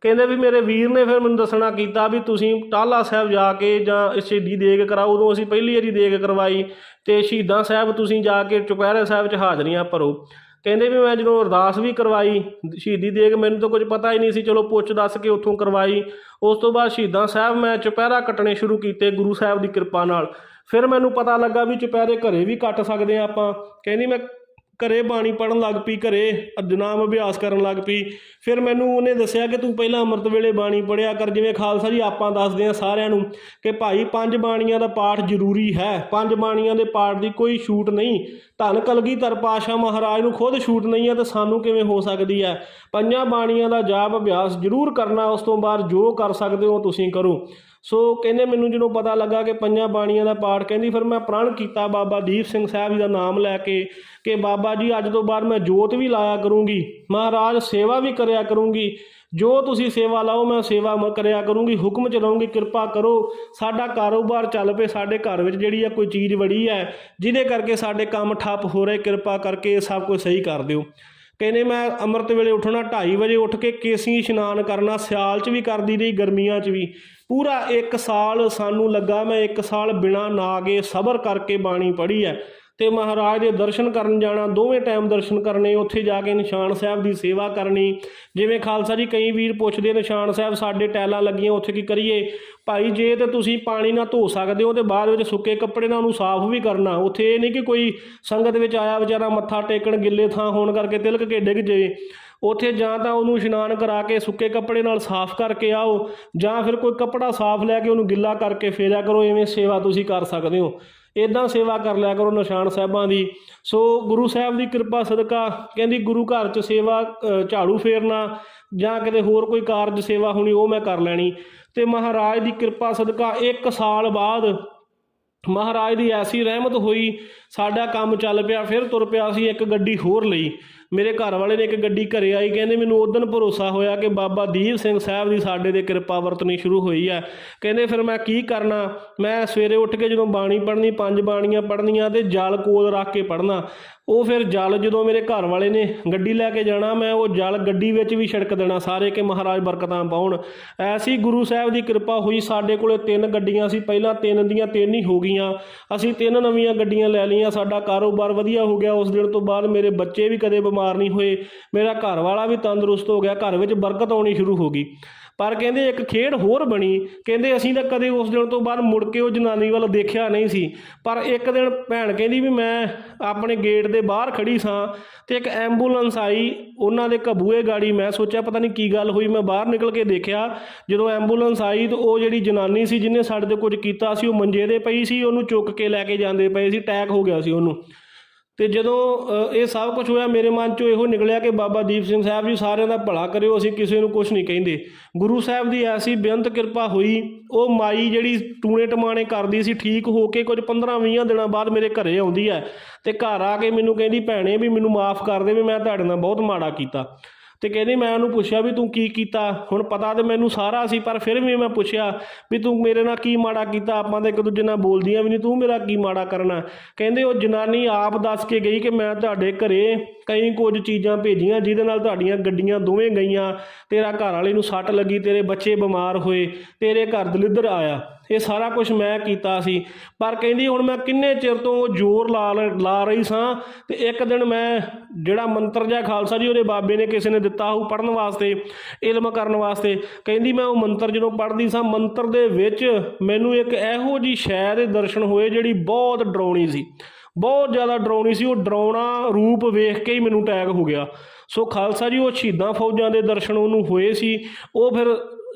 ਕਹਿੰਦੇ ਵੀ ਮੇਰੇ ਵੀਰ ਨੇ ਫਿਰ ਮੈਨੂੰ ਦੱਸਣਾ ਕੀਤਾ ਵੀ ਤੁਸੀਂ ਟਾਲਾ ਸਾਹਿਬ ਜਾ ਕੇ ਜਾਂ ਸ਼ਹੀਦੀ ਦੇਗ ਕਰਾਓ। ਉਦੋਂ ਅਸੀਂ ਪਹਿਲੀ ਵਾਰੀ ਦੇਗ ਕਰਵਾਈ ਤੇ ਸ਼ਹੀਦਾਂ ਸਾਹਿਬ ਤੁਸੀਂ ਜਾ ਕੇ ਚੁਪਹਿਰੇ ਸਾਹਿਬ 'ਚ ਹਾਜ਼ਰੀਆਂ ਭਰੋ। ਕਹਿੰਦੇ ਵੀ ਮੈਂ ਜਦੋਂ ਅਰਦਾਸ ਵੀ ਕਰਵਾਈ, ਸ਼ਹੀਦੀ ਦੇਗ ਮੈਨੂੰ ਤਾਂ ਕੁਝ ਪਤਾ ਹੀ ਨਹੀਂ ਸੀ, ਚਲੋ ਪੁੱਛ ਦੱਸ ਕੇ ਉੱਥੋਂ ਕਰਵਾਈ। ਉਸ ਤੋਂ ਬਾਅਦ ਸ਼ਹੀਦਾਂ ਸਾਹਿਬ ਮੈਂ ਚੁਪਹਿਰਾ ਕੱਟਣੇ ਸ਼ੁਰੂ ਕੀਤੇ ਗੁਰੂ ਸਾਹਿਬ ਦੀ ਕਿਰਪਾ ਨਾਲ। ਫਿਰ ਮੈਨੂੰ ਪਤਾ ਲੱਗਾ ਵੀ ਚੁਪਹਿਰੇ ਘਰੇ ਵੀ ਕੱਟ ਸਕਦੇ ਆ ਆਪਾਂ। ਕਹਿੰਦੀ ਮੈਂ ਘਰੇ ਬਾਣੀ ਪੜਨ ਲੱਗ ਪਈ ਘਰੇ ਅਜਨਾਮ ਅਭਿਆਸ ਕਰਨ ਲੱਗ ਪਈ। ਫਿਰ ਮੈਨੂੰ ਉਹਨੇ ਦੱਸਿਆ ਕਿ ਤੂੰ ਪਹਿਲਾਂ ਅੰਮ੍ਰਿਤ ਵੇਲੇ ਬਾਣੀ ਪੜਿਆ ਕਰ, ਜਿਵੇਂ ਖਾਲਸਾ ਜੀ ਆਪਾਂ ਦੱਸਦੇ ਆ ਸਾਰਿਆਂ ਨੂੰ ਕਿ ਭਾਈ ਪੰਜ ਬਾਣੀਆਂ ਦਾ ਪਾਠ ਜ਼ਰੂਰੀ ਹੈ। ਪੰਜ ਬਾਣੀਆਂ ਦੇ ਪਾਠ ਦੀ ਕੋਈ ਛੂਟ ਨਹੀਂ। ਧੰਨ ਕਲਗੀਧਰ ਪਾਸ਼ਾ ਮਹਾਰਾਜ ਨੂੰ ਖੁਦ ਛੂਟ ਨਹੀਂ ਹੈ ਤਾਂ ਸਾਨੂੰ ਕਿਵੇਂ ਹੋ ਸਕਦੀ ਹੈ? ਪੰਜਾਂ ਬਾਣੀਆਂ ਦਾ ਜਾਪ ਅਭਿਆਸ ਜ਼ਰੂਰ ਕਰਨਾ, ਉਸ ਤੋਂ ਬਾਅਦ ਜੋ ਕਰ ਸਕਦੇ ਹੋ ਤੁਸੀਂ ਕਰੋ। ਸੋ ਕਹਿੰਦੇ ਮੈਨੂੰ ਜਦੋਂ ਪਤਾ ਲੱਗਾ ਕਿ ਪੰਜਾਂ ਬਾਣੀਆਂ ਦਾ ਪਾਠ ਕਹਿੰਦੀ, ਫਿਰ ਮੈਂ ਪ੍ਰਣ ਕੀਤਾ ਬਾਬਾ ਦੀਪ ਸਿੰਘ ਸਾਹਿਬ ਜੀ ਦਾ ਨਾਮ ਲੈ ਕੇ ਕਿ ਬਾਬਾ ਜੀ, ਅੱਜ ਤੋਂ ਬਾਅਦ ਮੈਂ ਜੋਤ ਵੀ ਲਾਇਆ ਕਰੂੰਗੀ, ਮਹਾਰਾਜ ਸੇਵਾ ਵੀ ਕਰਿਆ ਕਰੂੰਗੀ, ਜੋ ਤੁਸੀਂ ਸੇਵਾ ਲਾਓ ਮੈਂ ਸੇਵਾ ਮ ਕਰਿਆ ਕਰੂੰਗੀ, ਹੁਕਮ ਚਲਾਉਂਗੀ ਕਿਰਪਾ ਕਰੋ, ਸਾਡਾ ਕਾਰੋਬਾਰ ਚੱਲ ਪਏ ਸਾਡੇ ਘਰ ਵਿੱਚ ਜਿਹੜੀ ਆ ਕੋਈ ਚੀਜ਼ ਵੜੀ ਹੈ, ਜਿਹਦੇ ਕਰਕੇ ਸਾਡੇ ਕੰਮ ਠੱਪ ਹੋ ਰਹੇ, ਕਿਰਪਾ ਕਰਕੇ ਸਭ ਕੁਝ ਸਹੀ ਕਰ ਦਿਓ। ਕਹਿੰਦੇ ਮੈਂ ਅੰਮ੍ਰਿਤ ਵੇਲੇ ਉੱਠਣਾ 2:30 ਵਜੇ ਉੱਠ ਕੇ ਕੇਸੀ ਇਸ਼ਨਾਨ ਕਰਨਾ, ਸਿਆਲ 'ਚ ਵੀ ਕਰਦੀ ਰਹੀ, ਗਰਮੀਆਂ 'ਚ ਵੀ। ਪੂਰਾ 1 ਸਾਲ ਸਾਨੂੰ ਲੱਗਾ, ਮੈਂ 1 ਸਾਲ ਬਿਨਾ ਨਾਗੇ ਸਬਰ ਕਰਕੇ ਬਾਣੀ ਪੜ੍ਹੀ ਹੈ। ਤੇ ਮਹਾਰਾਜ ਦੇ ਦਰਸ਼ਨ ਕਰਨ ਜਾਣਾ, ਦੋਵੇਂ ਟਾਈਮ ਦਰਸ਼ਨ ਕਰਨੇ, ਉੱਥੇ ਜਾ ਕੇ ਨਿਸ਼ਾਨ ਸਾਹਿਬ ਦੀ ਸੇਵਾ ਕਰਨੀ। ਜਿਵੇਂ ਖਾਲਸਾ ਜੀ ਕਈ ਵੀਰ ਪੁੱਛਦੇ, ਨਿਸ਼ਾਨ ਸਾਹਿਬ ਸਾਡੇ ਟੈਲਾਂ ਲੱਗੀਆਂ, ਉੱਥੇ ਕੀ ਕਰੀਏ? ਭਾਈ, ਜੇ ਤੇ ਤੁਸੀਂ ਪਾਣੀ ਨਾਲ ਧੋ ਸਕਦੇ ਹੋ, ਤੇ ਬਾਅਦ ਵਿੱਚ ਸੁੱਕੇ ਕੱਪੜੇ ਨਾਲ ਉਹਨੂੰ ਸਾਫ਼ ਵੀ ਕਰਨਾ। ਉੱਥੇ ਇਹ ਨਹੀਂ ਕਿ ਕੋਈ ਸੰਗਤ ਵਿੱਚ ਆਇਆ, ਵਿਚਾਰਾ ਮੱਥਾ ਟੇਕਣ ਗਿੱਲੇ ਥਾਂ ਹੋਣ ਕਰਕੇ ਤਿਲਕ ਕੇ ਡਿੱਗ ਜੇ। ਉੱਥੇ ਜਾਂ ਤਾਂ ਉਹਨੂੰ ਇਸ਼ਨਾਨ ਕਰਾ ਕੇ ਸੁੱਕੇ ਕੱਪੜੇ ਨਾਲ ਸਾਫ਼ ਕਰਕੇ ਆਓ, ਜਾਂ ਫਿਰ ਕੋਈ ਕੱਪੜਾ ਸਾਫ਼ ਲੈ ਕੇ ਉਹਨੂੰ ਗਿੱਲਾ ਕਰਕੇ ਫੇਰਿਆ ਕਰੋ, ਐਵੇਂ ਸੇਵਾ ਤੁਸੀਂ ਕਰ ਸਕਦੇ ਹੋ। ਇਦਾਂ ਸੇਵਾ ਕਰ ਲਿਆ ਕਰੋ ਨਿਸ਼ਾਨ ਸਾਹਿਬਾਂ ਦੀ। ਸੋ ਗੁਰੂ ਸਾਹਿਬ ਦੀ ਕਿਰਪਾ ਸਦਕਾ ਕਹਿੰਦੀ ਗੁਰੂ ਘਰ 'ਚ ਸੇਵਾ ਝਾੜੂ ਫੇਰਨਾ, ਜਾਂ ਕਿਤੇ ਹੋਰ ਕੋਈ ਕਾਰਜ ਸੇਵਾ ਹੋਣੀ, ਉਹ ਮੈਂ ਕਰ ਲੈਣੀ। ਤੇ ਮਹਾਰਾਜ ਦੀ ਕਿਰਪਾ ਸਦਕਾ 1 ਸਾਲ ਬਾਅਦ ਮਹਾਰਾਜ ਦੀ ਐਸੀ ਰਹਿਮਤ ਹੋਈ, ਸਾਡਾ ਕੰਮ ਚੱਲ ਪਿਆ, ਫਿਰ ਤੁਰ ਪਿਆ ਸੀ ਇੱਕ ਗੱਡੀ ਹੋਰ ਲਈ। ਮੇਰੇ ਘਰ ਵਾਲੇ ਨੇ ਇੱਕ ਗੱਡੀ ਘਰੇ ਆਈ, ਕਹਿੰਦੇ ਮੈਨੂੰ ਉਦੋਂ ਭਰੋਸਾ ਹੋਇਆ ਕਿ ਬਾਬਾ ਦੀਪ ਸਿੰਘ ਸਾਹਿਬ ਦੀ ਸਾਡੇ ਤੇ ਕਿਰਪਾ ਵਰਤਣੀ ਸ਼ੁਰੂ ਹੋਈ ਹੈ। ਕਹਿੰਦੇ ਫਿਰ ਮੈਂ ਕੀ ਕਰਨਾ? ਮੈਂ ਸਵੇਰੇ ਉੱਠ ਕੇ ਜਦੋਂ ਬਾਣੀ ਪੜ੍ਹਨੀ, ਪੰਜ ਬਾਣੀਆਂ ਪੜ੍ਹਨੀਆਂ ਤੇ ਜਲ ਕੋਲ ਰੱਖ ਕੇ ਪੜ੍ਹਨਾ। ਉਹ ਫਿਰ ਜਲ ਜਦੋਂ ਮੇਰੇ ਘਰ ਵਾਲੇ ਨੇ ਗੱਡੀ ਲੈ ਕੇ ਜਾਣਾ, ਮੈਂ ਉਹ ਜਲ ਗੱਡੀ ਵਿੱਚ ਵੀ ਛਿੜਕ ਦੇਣਾ, ਸਾਰੇ ਕਿ ਮਹਾਰਾਜ ਬਰਕਤਾਂ ਪਾਉਣ। ਐਸੀ ਗੁਰੂ ਸਾਹਿਬ ਦੀ ਕਿਰਪਾ ਹੋਈ, ਸਾਡੇ ਕੋਲੇ ਤਿੰਨ ਗੱਡੀਆਂ ਸੀ, ਪਹਿਲਾਂ ਤਿੰਨ ਦੀਆਂ ਤਿੰਨ ਹੀ ਹੋ ਗਈਆਂ। ਅਸੀਂ ਤਿੰਨ ਨਵੀਆਂ ਗੱਡੀਆਂ ਲੈ ਲਈਆਂ, ਸਾਡਾ ਕਾਰੋਬਾਰ ਵਧੀਆ ਹੋ ਗਿਆ, ਉਸ ਦਿਨ ਤੋਂ ਬਾਅਦ ਮੇਰੇ ਬੱਚੇ ਵੀ ਕਦੇ ਬਿਮਾਰ ਨਹੀਂ ਹੋਏ, ਮੇਰਾ ਘਰ ਵਾਲਾ ਵੀ ਤੰਦਰੁਸਤ ਹੋ ਗਿਆ, ਘਰ ਵਿੱਚ ਬਰਕਤ ਆਉਣੀ ਸ਼ੁਰੂ ਹੋ ਗਈ। ਪਰ ਕਹਿੰਦੇ ਇੱਕ ਖੇਡ ਹੋਰ ਬਣੀ, ਕਹਿੰਦੇ ਅਸੀਂ ਤਾਂ ਕਦੇ ਉਸ ਦਿਨ ਤੋਂ ਬਾਅਦ ਮੁੜ ਕੇ ਉਹ ਜਨਾਨੀ ਵੱਲ ਦੇਖਿਆ ਨਹੀਂ ਸੀ। ਪਰ ਇੱਕ ਦਿਨ ਭੈਣ ਕਹਿੰਦੀ ਵੀ ਮੈਂ ਆਪਣੇ ਗੇਟ ਦੇ ਬਾਹਰ ਖੜੀ ਸਾਂ ਤੇ ਇੱਕ ਐਂਬੂਲੈਂਸ ਆਈ, ਉਹਨਾਂ ਦੇ ਕਬੂਏ ਗਾੜੀ ਮੈਂ ਸੋਚਿਆ ਪਤਾ ਨਹੀਂ ਕੀ ਗੱਲ ਹੋਈ, ਮੈਂ ਬਾਹਰ ਨਿਕਲ ਕੇ ਦੇਖਿਆ, ਜਦੋਂ ਐਂਬੂਲੈਂਸ ਆਈ ਤਾਂ ਉਹ ਜਿਹੜੀ ਜਨਾਨੀ ਸੀ ਜਿਹਨੇ ਸਾਡੇ ਤੇ ਕੁਝ ਕੀਤਾ ਸੀ, ਉਹ ਮੰਜੇ ਦੇ ਪਈ ਸੀ, ਉਹਨੂੰ ਚੁੱਕ ਕੇ ਲੈ ਕੇ ਜਾਂਦੇ ਪਏ ਸੀ, ਅਟੈਕ ਹੋ ਗਿਆ ਸੀ ਉਹਨੂੰ। ਤੇ ਜਦੋਂ ਇਹ ਸਭ ਕੁਝ ਹੋਇਆ, ਮੇਰੇ ਮਨ ਚੋਂ ਇਹੋ ਨਿਕਲਿਆ ਕਿ ਬਾਬਾ ਦੀਪ ਸਿੰਘ ਸਾਹਿਬ ਜੀ ਸਾਰਿਆਂ ਦਾ ਭਲਾ ਕਰਿਓ, ਅਸੀਂ ਕਿਸੇ ਨੂੰ ਕੁਝ ਨਹੀਂ ਕਹਿੰਦੇ। ਗੁਰੂ ਸਾਹਿਬ ਦੀ ਐਸੀ ਬੇਅੰਤ ਕਿਰਪਾ ਹੋਈ, ਉਹ ਮਾਈ ਜਿਹੜੀ ਟੂਣੇ ਟਮਾਣੇ ਕਰਦੀ ਸੀ, ਠੀਕ ਹੋ ਕੇ ਕੁਝ 15-20 ਦਿਨਾਂ ਬਾਅਦ ਮੇਰੇ ਘਰੇ ਆਉਂਦੀ ਹੈ ਤੇ ਘਰ ਆ ਕੇ ਮੈਨੂੰ ਕਹਿੰਦੀ, ਭੈਣੇ, ਵੀ ਮੈਨੂੰ ਮਾਫ ਕਰ ਦੇ, ਵੀ ਮੈਂ ਤੁਹਾਡੇ ਨਾਲ ਬਹੁਤ ਮਾੜਾ ਕੀਤਾ। ਤੇ ਕਹਿੰਦੀ ਮੈਂ ਉਹਨੂੰ ਪੁੱਛਿਆ ਵੀ ਤੂੰ ਕੀ ਕੀਤਾ? ਹੁਣ ਪਤਾ ਤੇ ਮੈਨੂੰ ਸਾਰਾ ਸੀ, ਪਰ ਫਿਰ ਵੀ ਮੈਂ ਪੁੱਛਿਆ ਵੀ ਤੂੰ ਮੇਰੇ ਨਾਲ ਕੀ ਮਾੜਾ ਕੀਤਾ? ਆਪਾਂ ਤਾਂ ਇੱਕ ਦੂਜੇ ਨਾਲ ਬੋਲਦੀਆਂ ਵੀ ਨਹੀਂ, ਤੂੰ ਮੇਰਾ ਕੀ ਮਾੜਾ ਕਰਨਾ? ਕਹਿੰਦੇ ਉਹ ਜਨਾਨੀ ਆਪ ਦੱਸ ਕੇ ਗਈ ਕਿ ਮੈਂ ਤੁਹਾਡੇ ਘਰੇ ਕਈ ਕੁਝ ਚੀਜ਼ਾਂ ਭੇਜੀਆਂ, ਜਿਹਦੇ ਨਾਲ ਤੁਹਾਡੀਆਂ ਗੱਡੀਆਂ ਦੋਵੇਂ ਗਈਆਂ, ਤੇਰਾ ਘਰ ਵਾਲੇ ਨੂੰ ਸੱਟ ਲੱਗੀ, ਤੇਰੇ ਬੱਚੇ ਬਿਮਾਰ ਹੋਏ, ਤੇਰੇ ਘਰ ਦਲਿੱਦਰ ਆਇਆ। ਇਹ ਸਾਰਾ ਕੁਝ ਮੈਂ ਕੀਤਾ ਸੀ। ਪਰ ਕਹਿੰਦੀ ਹੁਣ ਮੈਂ ਕਿੰਨੇ ਚਿਰ ਤੋਂ ਉਹ ਜ਼ੋਰ ਲਾ ਲਾ ਰਹੀ ਸਾਂ ਤੇ ਇੱਕ ਦਿਨ ਮੈਂ ਜਿਹੜਾ ਮੰਤਰ ਜਿਹਾ ਖਾਲਸਾ ਜੀ ਉਹਦੇ ਬਾਬੇ ਨੇ ਕਿਸੇ ਨੇ ਦਿੱਤਾ ਉਹ ਪੜਨ ਵਾਸਤੇ, ਇਲਮ ਕਰਨ ਵਾਸਤੇ। ਕਹਿੰਦੀ ਮੈਂ ਉਹ ਮੰਤਰ ਜਦੋਂ ਪੜ੍ਹਦੀ ਸਾਂ, ਮੰਤਰ ਦੇ ਵਿੱਚ ਮੈਨੂੰ ਇੱਕ ਇਹੋ ਜੀ ਸ਼ੈ ਦੇ ਦਰਸ਼ਨ ਹੋਏ ਜਿਹੜੀ ਬਹੁਤ ਡਰਾਉਣੀ ਸੀ। ਬਹੁਤ ਜ਼ਿਆਦਾ ਡਰਾਉਣੀ ਸੀ, ਉਹ ਡਰਾਉਣਾ ਰੂਪ ਵੇਖ ਕੇ ਹੀ ਮੈਨੂੰ ਅਟੈਕ ਹੋ ਗਿਆ। ਸੋ ਖਾਲਸਾ ਜੀ ਉਹ ਸ਼ਹੀਦਾਂ ਫੌਜਾਂ ਦੇ ਦਰਸ਼ਨ ਉਹਨੂੰ ਹੋਏ ਸੀ। ਉਹ ਫਿਰ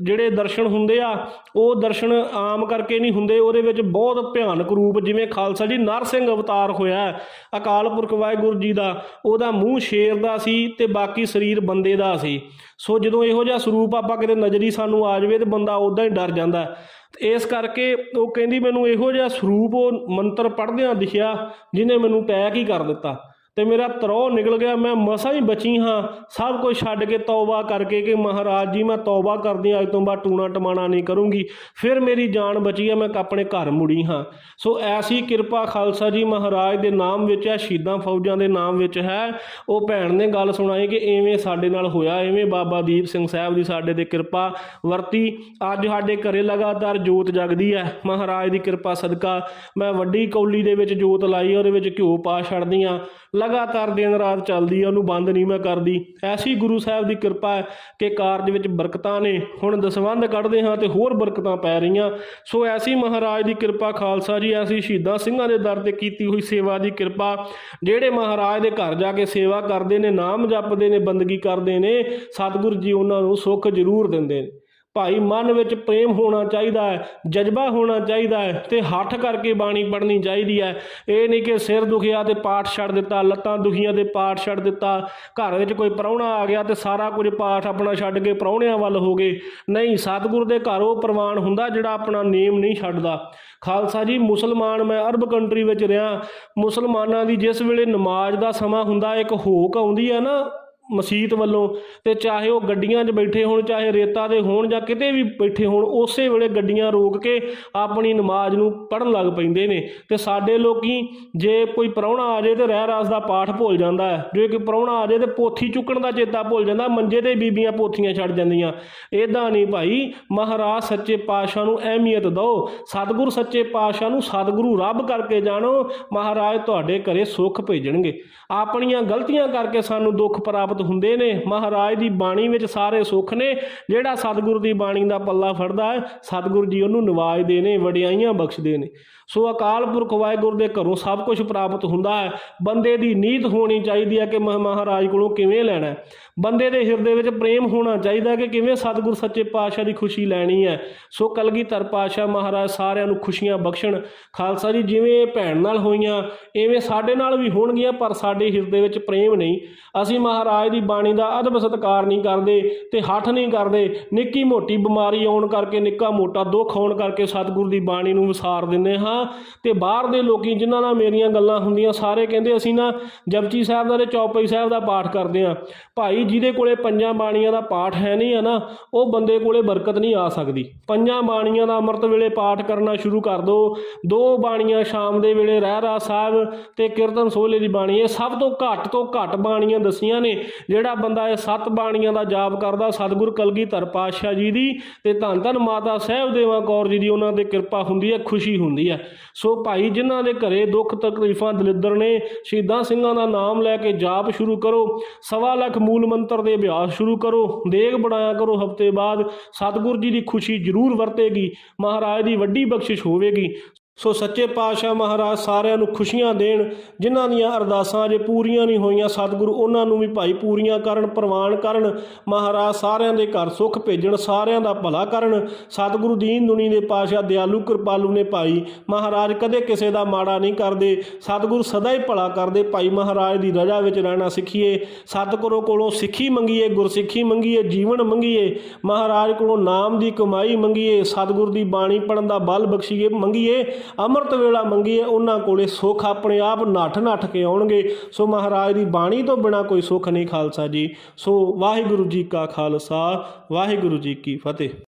ਜਿਹੜੇ ਦਰਸ਼ਨ ਹੁੰਦੇ ਆ, ਉਹ ਦਰਸ਼ਨ ਆਮ ਕਰਕੇ ਨਹੀਂ ਹੁੰਦੇ। ਉਹਦੇ ਵਿੱਚ ਬਹੁਤ ਭਿਆਨਕ ਰੂਪ, ਜਿਵੇਂ ਖਾਲਸਾ ਜੀ ਨਰ ਸਿੰਘ ਅਵਤਾਰ ਹੋਇਆ ਅਕਾਲ ਪੁਰਖ ਵਾਹਿਗੁਰੂ ਜੀ ਦਾ, ਉਹਦਾ ਮੂੰਹ ਸ਼ੇਰ ਦਾ ਸੀ ਤੇ ਬਾਕੀ ਸਰੀਰ ਬੰਦੇ ਦਾ ਸੀ। ਸੋ ਜਦੋਂ ਇਹੋ ਜਿਹਾ ਸਰੂਪ ਆਪਾਂ ਕਿਤੇ ਨਜ਼ਰੀ ਸਾਨੂੰ ਆ ਜਾਵੇ ਤੇ ਬੰਦਾ ਉਦਾਂ ਹੀ ਡਰ ਜਾਂਦਾ ਹੈ। ਇਸ ਕਰਕੇ ਉਹ ਕਹਿੰਦੀ, ਮੈਨੂੰ ਇਹੋ ਜਿਹਾ ਸਰੂਪ ਉਹ ਮੰਤਰ ਪੜ੍ਹਦਿਆਂ ਦਿਖਿਆ, ਜਿਹਨੇ ਮੈਨੂੰ ਪੈਕ ਹੀ ਕਰ ਦਿੱਤਾ। ਤੇ ਮੇਰਾ ਤਰੋ ਨਿਕਲ ਗਿਆ, ਮੈਂ ਮਸਾਂ ਹੀ ਬਚੀ ਹਾਂ। ਸਭ ਕੁਝ ਛੱਡ ਕੇ ਤੌਬਾ ਕਰਕੇ ਕਿ ਮਹਾਰਾਜ ਜੀ, ਮੈਂ ਤੌਬਾ ਕਰਦੀ ਹਾਂ, ਅੱਜ ਤੋਂ ਬਾਅਦ ਟੂਣਾ ਟਮਾਣਾ ਨਹੀਂ ਕਰੂੰਗੀ। ਫਿਰ ਮੇਰੀ ਜਾਨ ਬਚੀ ਹੈ, ਮੈਂ ਆਪਣੇ ਘਰ ਮੁੜੀ ਹਾਂ। ਸੋ ਐਸੀ ਕਿਰਪਾ ਖਾਲਸਾ ਜੀ ਮਹਾਰਾਜ ਦੇ ਨਾਮ ਵਿੱਚ ਹੈ, ਸ਼ਹੀਦਾਂ ਫੌਜਾਂ ਦੇ ਨਾਮ ਵਿੱਚ ਹੈ। ਉਹ ਭੈਣ ਨੇ ਗੱਲ ਸੁਣਾਈ ਕਿ ਐਵੇਂ ਸਾਡੇ ਨਾਲ ਹੋਇਆ, ਐਵੇਂ ਬਾਬਾ ਦੀਪ ਸਿੰਘ ਸਾਹਿਬ ਦੀ ਸਾਡੇ ਤੇ ਕਿਰਪਾ ਵਰਤੀ। ਅੱਜ ਸਾਡੇ ਘਰੇ ਲਗਾਤਾਰ ਜੋਤ ਜਗਦੀ ਹੈ। ਮਹਾਰਾਜ ਦੀ ਕਿਰਪਾ ਸਦਕਾ ਮੈਂ ਵੱਡੀ ਕੌਲੀ ਦੇ ਵਿੱਚ ਜੋਤ ਲਾਈ, ਉਹਦੇ ਵਿੱਚ ਘਿਓ ਪਾ ਛੱਡਦੀ ਆ ਲਗਾਤਾਰ ਦਿਨ ਰਾਤ ਚੱਲਦੀ ਆ, ਉਹਨੂੰ ਬੰਦ ਨਹੀਂ ਮੈਂ ਕਰਦੀ। ਐਸੀ ਗੁਰੂ ਸਾਹਿਬ ਦੀ ਕਿਰਪਾ ਹੈ ਕਿ ਕਾਰਜ ਵਿੱਚ ਬਰਕਤਾਂ ਨੇ। ਹੁਣ ਦਸਵੰਧ ਕੱਢਦੇ ਹਾਂ ਤੇ ਹੋਰ ਬਰਕਤਾਂ ਪੈ ਰਹੀਆਂ। ਸੋ ਐਸੀ ਮਹਾਰਾਜ ਦੀ ਕਿਰਪਾ, ਖਾਲਸਾ ਜੀ, ਐਸੀ ਸ਼ਹੀਦਾਂ ਸਿੰਘਾਂ ਦੇ ਦਰ ਤੇ ਕੀਤੀ ਹੋਈ ਸੇਵਾ ਦੀ ਕਿਰਪਾ, ਜਿਹੜੇ ਮਹਾਰਾਜ ਦੇ ਘਰ ਜਾ ਕੇ ਸੇਵਾ ਕਰਦੇ ਨੇ, ਨਾਮ ਜਪਦੇ ਨੇ, ਬੰਦਗੀ ਕਰਦੇ ਨੇ, ਸਤਿਗੁਰੂ ਜੀ ਉਹਨਾਂ ਨੂੰ ਸੁੱਖ ਜ਼ਰੂਰ ਦਿੰਦੇ ਨੇ। ਭਾਈ ਮਨ ਵਿੱਚ ਪ੍ਰੇਮ ਹੋਣਾ ਚਾਹੀਦਾ ਹੈ, ਜਜ਼ਬਾ ਹੋਣਾ ਚਾਹੀਦਾ ਹੈ ਤੇ ਹੱਠ ਕਰਕੇ ਬਾਣੀ ਪੜ੍ਹਨੀ ਚਾਹੀਦੀ ਹੈ। ਇਹ ਨਹੀਂ ਕਿ ਸਿਰ ਦੁਖਿਆ ਤੇ ਪਾਠ ਛੱਡ ਦਿੱਤਾ, ਲੱਤਾਂ ਦੁਖੀਆਂ ਤੇ ਪਾਠ ਛੱਡ ਦਿੱਤਾ, ਘਰ ਵਿੱਚ ਕੋਈ ਪ੍ਰਾਹੁਣਾ ਆ ਗਿਆ ਤੇ ਸਾਰਾ ਕੁਝ ਪਾਠ ਆਪਣਾ ਛੱਡ ਕੇ ਪ੍ਰਾਹੁਣਿਆਂ ਵੱਲ ਹੋ ਗਏ। ਨਹੀਂ, ਸਤਿਗੁਰ ਦੇ ਘਰ ਉਹ ਪ੍ਰਵਾਨ ਹੁੰਦਾ ਜਿਹੜਾ ਆਪਣਾ ਨੇਮ ਨਹੀਂ ਛੱਡਦਾ। ਖਾਲਸਾ ਜੀ, ਮੁਸਲਮਾਨ ਮੈਂ ਅਰਬ ਕੰਟਰੀ ਵਿੱਚ ਰਿਹਾ। ਮੁਸਲਮਾਨਾਂ ਦੀ ਜਿਸ ਵੇਲੇ ਨਮਾਜ਼ ਦਾ ਸਮਾਂ ਹੁੰਦਾ, ਇੱਕ ਹੋਕ ਆਉਂਦੀ ਹੈ ਨਾ ਮਸੀਤ ਵੱਲੋਂ ਤੇ ਚਾਹੇ ਉਹ ਗੱਡੀਆਂ 'ਚ ਬੈਠੇ ਹੋਣ, ਚਾਹੇ ਰੇਤਾ ਦੇ ਹੋਣ ਜਾਂ ਕਿਤੇ ਵੀ ਬੈਠੇ ਹੋਣ, ਉਸੇ ਵੇਲੇ ਗੱਡੀਆਂ ਰੋਕ ਕੇ ਆਪਣੀ ਨਮਾਜ਼ ਨੂੰ ਪੜਨ ਲੱਗ ਪੈਂਦੇ ਨੇ। ਤੇ ਸਾਡੇ ਲੋਕੀ ਜੇ ਕੋਈ ਪ੍ਰਾਹੁਣਾ ਆ ਜਾਏ ਤੇ ਰਹਿ ਰਾਸ ਦਾ ਪਾਠ ਭੁੱਲ ਜਾਂਦਾ ਹੈ। ਜੇ ਕੋਈ ਪ੍ਰਾਹੁਣਾ ਆ ਜਾਏ ਤੇ ਪੋਥੀ ਚੁੱਕਣ ਦਾ ਚੇਤਾ ਭੁੱਲ ਜਾਂਦਾ, ਮੰਜੇ ਤੇ ਬੀਬੀਆਂ ਪੋਥੀਆਂ ਛੱਡ ਜਾਂਦੀਆਂ। ਇਦਾਂ ਨਹੀਂ ਭਾਈ, ਮਹਾਰਾਜ ਸੱਚੇ ਪਾਤਸ਼ਾਹ ਨੂੰ ਅਹਿਮੀਅਤ ਦਿਓ। ਸਤਿਗੁਰ ਸੱਚੇ ਪਾਤਸ਼ਾਹ ਨੂੰ ਸਤਿਗੁਰੂ ਰੱਬ ਕਰਕੇ ਜਾਣੋ। ਮਹਾਰਾਜ ਤੁਹਾਡੇ ਘਰੇ ਸੁੱਖ ਭੇਜਣਗੇ। ਆਪਣੀਆਂ ਗਲਤੀਆਂ ਕਰਕੇ ਸਾਨੂੰ ਦੁੱਖ ਪ੍ਰਾਪਤ ਹੁੰਦੇ ਨੇ। ਮਹਾਰਾਜ ਦੀ ਬਾਣੀ ਵਿੱਚ ਸਾਰੇ ਸੁੱਖ ਨੇ। ਜਿਹੜਾ ਸਤਿਗੁਰੂ ਦੀ ਬਾਣੀ ਦਾ ਪੱਲਾ ਫੜਦਾ ਹੈ, ਸਤਿਗੁਰੂ ਜੀ ਉਹਨੂੰ ਨਵਾਜਦੇ ਨੇ ਵਡਿਆਈਆਂ ਬਖਸ਼ਦੇ ਨੇ। ਸੋ ਅਕਾਲ ਪੁਰਖ ਵਾਹਿਗੁਰੂ ਦੇ ਘਰੋਂ ਸਭ ਕੁਝ ਪ੍ਰਾਪਤ ਹੁੰਦਾ ਹੈ। ਬੰਦੇ ਦੀ ਨੀਤ ਹੋਣੀ ਚਾਹੀਦੀ ਹੈ ਕਿ ਮੈਂ ਮਹਾਰਾਜ ਕੋਲੋਂ ਕਿਵੇਂ ਲੈਣਾ ਹੈ। ਬੰਦੇ ਦੇ ਹਿਰਦੇ ਵਿੱਚ ਪ੍ਰੇਮ ਹੋਣਾ ਚਾਹੀਦਾ ਕਿ ਕਿਵੇਂ ਸਤਿਗੁਰ ਸੱਚੇ ਪਾਤਸ਼ਾਹ ਦੀ ਖੁਸ਼ੀ ਲੈਣੀ ਹੈ। ਸੋ ਕਲਗੀਧਰ ਪਾਤਸ਼ਾਹ ਮਹਾਰਾਜ ਸਾਰਿਆਂ ਨੂੰ ਖੁਸ਼ੀਆਂ ਬਖਸ਼ਣ। ਖਾਲਸਾ ਜੀ, ਜਿਵੇਂ ਇਹ ਭੈਣ ਨਾਲ ਹੋਈਆਂ, ਐਵੇਂ ਸਾਡੇ ਨਾਲ ਵੀ ਹੋਣਗੀਆਂ, ਪਰ ਸਾਡੇ ਹਿਰਦੇ ਵਿੱਚ ਪ੍ਰੇਮ ਨਹੀਂ। ਅਸੀਂ ਮਹਾਰਾਜ ਦੀ ਬਾਣੀ ਦਾ ਅਦਬ ਸਤਿਕਾਰ ਨਹੀਂ ਕਰਦੇ ਤੇ ਹੱਠ ਨਹੀਂ ਕਰਦੇ। ਨਿੱਕੀ ਮੋਟੀ ਬਿਮਾਰੀ ਆਉਣ ਕਰਕੇ, ਨਿੱਕਾ ਮੋਟਾ ਦੁੱਖ ਆਉਣ ਕਰਕੇ ਸਤਿਗੁਰ ਦੀ ਬਾਣੀ ਨੂੰ ਵਿਸਾਰ ਦਿੰਦੇ ਹਾਂ। ਤੇ ਬਾਹਰ ਦੇ ਲੋਕੀ ਜਿਨ੍ਹਾਂ ਨਾਲ ਮੇਰੀਆਂ ਗੱਲਾਂ ਹੁੰਦੀਆਂ, ਸਾਰੇ ਕਹਿੰਦੇ ਅਸੀਂ ਨਾ ਜਪਜੀ ਸਾਹਿਬ ਦਾ ਤੇ ਚੌਪਈ ਸਾਹਿਬ ਦਾ ਪਾਠ ਕਰਦੇ ਹਾਂ। ਭਾਈ, ਜਿਹਦੇ ਕੋਲੇ ਪੰਜਾਂ ਬਾਣੀਆਂ ਦਾ ਪਾਠ ਹੈ ਨਹੀਂ ਹੈ ਨਾ, ਉਹ ਬੰਦੇ ਕੋਲੇ ਬਰਕਤ ਨਹੀਂ ਆ ਸਕਦੀ। ਪੰਜਾਂ ਬਾਣੀਆਂ ਦਾ ਅੰਮ੍ਰਿਤ ਵੇਲੇ ਪਾਠ ਕਰਨਾ ਸ਼ੁਰੂ ਕਰ ਦਿਓ ਦੋ ਬਾਣੀਆਂ ਸ਼ਾਮ ਦੇ ਵੇਲੇ ਰਹਿਰਾ ਸਾਹਿਬ ਤੇ ਕੀਰਤਨ ਸੋਹਲੇ ਦੀ ਬਾਣੀ, ਇਹ ਸਭ ਤੋਂ ਘੱਟ ਤੋਂ ਘੱਟ ਬਾਣੀਆਂ ਦਸੀਆਂ ਨੇ, ਜਿਹੜਾ ਬੰਦਾ ਇਹ ਸੱਤ ਬਾਣੀਆਂ ਦਾ ਜਾਪ ਕਰਦਾ, ਸਤਿਗੁਰ ਕਲਗੀਧਰ ਪਾਤਸ਼ਾਹ ਜੀ ਦੀ ਤੇ ਧੰਨ ਧੰਨ ਮਾਤਾ ਸਾਹਿਬ ਦੇਵਾ ਕੌਰ ਜੀ ਦੀ, ਉਹਨਾਂ 'ਤੇ ਕਿਰਪਾ ਹੁੰਦੀ ਹੈ, ਖੁਸ਼ੀ ਹੁੰਦੀ ਹੈ। ਸੋ ਭਾਈ ਜਿਨ੍ਹਾਂ ਦੇ ਘਰੇ ਦੁੱਖ ਤਕਲੀਫਾਂ ਦਲਿੱਦਰ ਨੇ, ਸ਼ਹੀਦਾਂ ਸਿੰਘਾਂ ਦਾ ਨਾਮ ਲੈ ਕੇ ਜਾਪ ਸ਼ੁਰੂ ਕਰੋ, ਸਵਾ ਲੱਖ ਮੂਲ ਮੰਤਰ ਦੇ ਅਭਿਆਸ ਸ਼ੁਰੂ ਕਰੋ, ਦੇਗ ਬਣਾਇਆ ਕਰੋ ਹਫ਼ਤੇ ਬਾਅਦ, ਸਤਿਗੁਰ ਜੀ ਦੀ ਖੁਸ਼ੀ ਜ਼ਰੂਰ ਵਰਤੇਗੀ, ਮਹਾਰਾਜ ਦੀ ਵੱਡੀ ਬਖਸ਼ਿਸ਼ ਹੋਵੇਗੀ। ਸੋ ਸੱਚੇ ਪਾਤਸ਼ਾਹ ਮਹਾਰਾਜ ਸਾਰਿਆਂ ਨੂੰ ਖੁਸ਼ੀਆਂ ਦੇਣ, ਜਿਨ੍ਹਾਂ ਦੀਆਂ ਅਰਦਾਸਾਂ ਅਜੇ ਪੂਰੀਆਂ ਨਹੀਂ ਹੋਈਆਂ, ਸਤਿਗੁਰੂ ਉਹਨਾਂ ਨੂੰ ਵੀ ਭਾਈ ਪੂਰੀਆਂ ਕਰਨ, ਪ੍ਰਵਾਨ ਕਰਨ, ਮਹਾਰਾਜ ਸਾਰਿਆਂ ਦੇ ਘਰ ਸੁੱਖ ਭੇਜਣ, ਸਾਰਿਆਂ ਦਾ ਭਲਾ ਕਰਨ, ਸਤਿਗੁਰੂ ਦੀਨ ਦੁਨੀ ਦੇ ਪਾਤਸ਼ਾਹ ਦਿਆਲੂ ਕਿਰਪਾਲੂ ਨੇ ਭਾਈ, ਮਹਾਰਾਜ ਕਦੇ ਕਿਸੇ ਦਾ ਮਾੜਾ ਨਹੀਂ ਕਰਦੇ, ਸਤਿਗੁਰੂ ਸਦਾ ਹੀ ਭਲਾ ਕਰਦੇ, ਭਾਈ ਮਹਾਰਾਜ ਦੀ ਰਜ਼ਾ ਵਿੱਚ ਰਹਿਣਾ ਸਿੱਖੀਏ, ਸਤਿਗੁਰੂ ਕੋਲੋਂ ਸਿੱਖੀ ਮੰਗੀਏ, ਗੁਰਸਿੱਖੀ ਮੰਗੀਏ, ਜੀਵਨ ਮੰਗੀਏ, ਮਹਾਰਾਜ ਕੋਲੋਂ ਨਾਮ ਦੀ ਕਮਾਈ ਮੰਗੀਏ, ਸਤਿਗੁਰੂ ਦੀ ਬਾਣੀ ਪੜਨ ਦਾ ਬਲ ਬਖਸ਼ੀਏ, ਮੰਗੀਏ ਅੰਮ੍ਰਿਤ ਵੇਲਾ ਮੰਗੀਏ, ਉਹਨਾਂ ਕੋਲੇ ਸੁੱਖ ਆਪਣੇ ਆਪ ਨੱਠ ਨੱਠ ਕੇ ਆਉਣਗੇ। ਸੋ ਮਹਾਰਾਜ ਦੀ ਬਾਣੀ ਤੋਂ ਬਿਨਾ ਕੋਈ ਸੁੱਖ ਨਹੀਂ ਖਾਲਸਾ ਜੀ। ਸੋ ਵਾਹਿਗੁਰੂ ਜੀ ਕਾ ਖਾਲਸਾ, ਵਾਹਿਗੁਰੂ ਜੀ ਕੀ ਫਤਿਹ।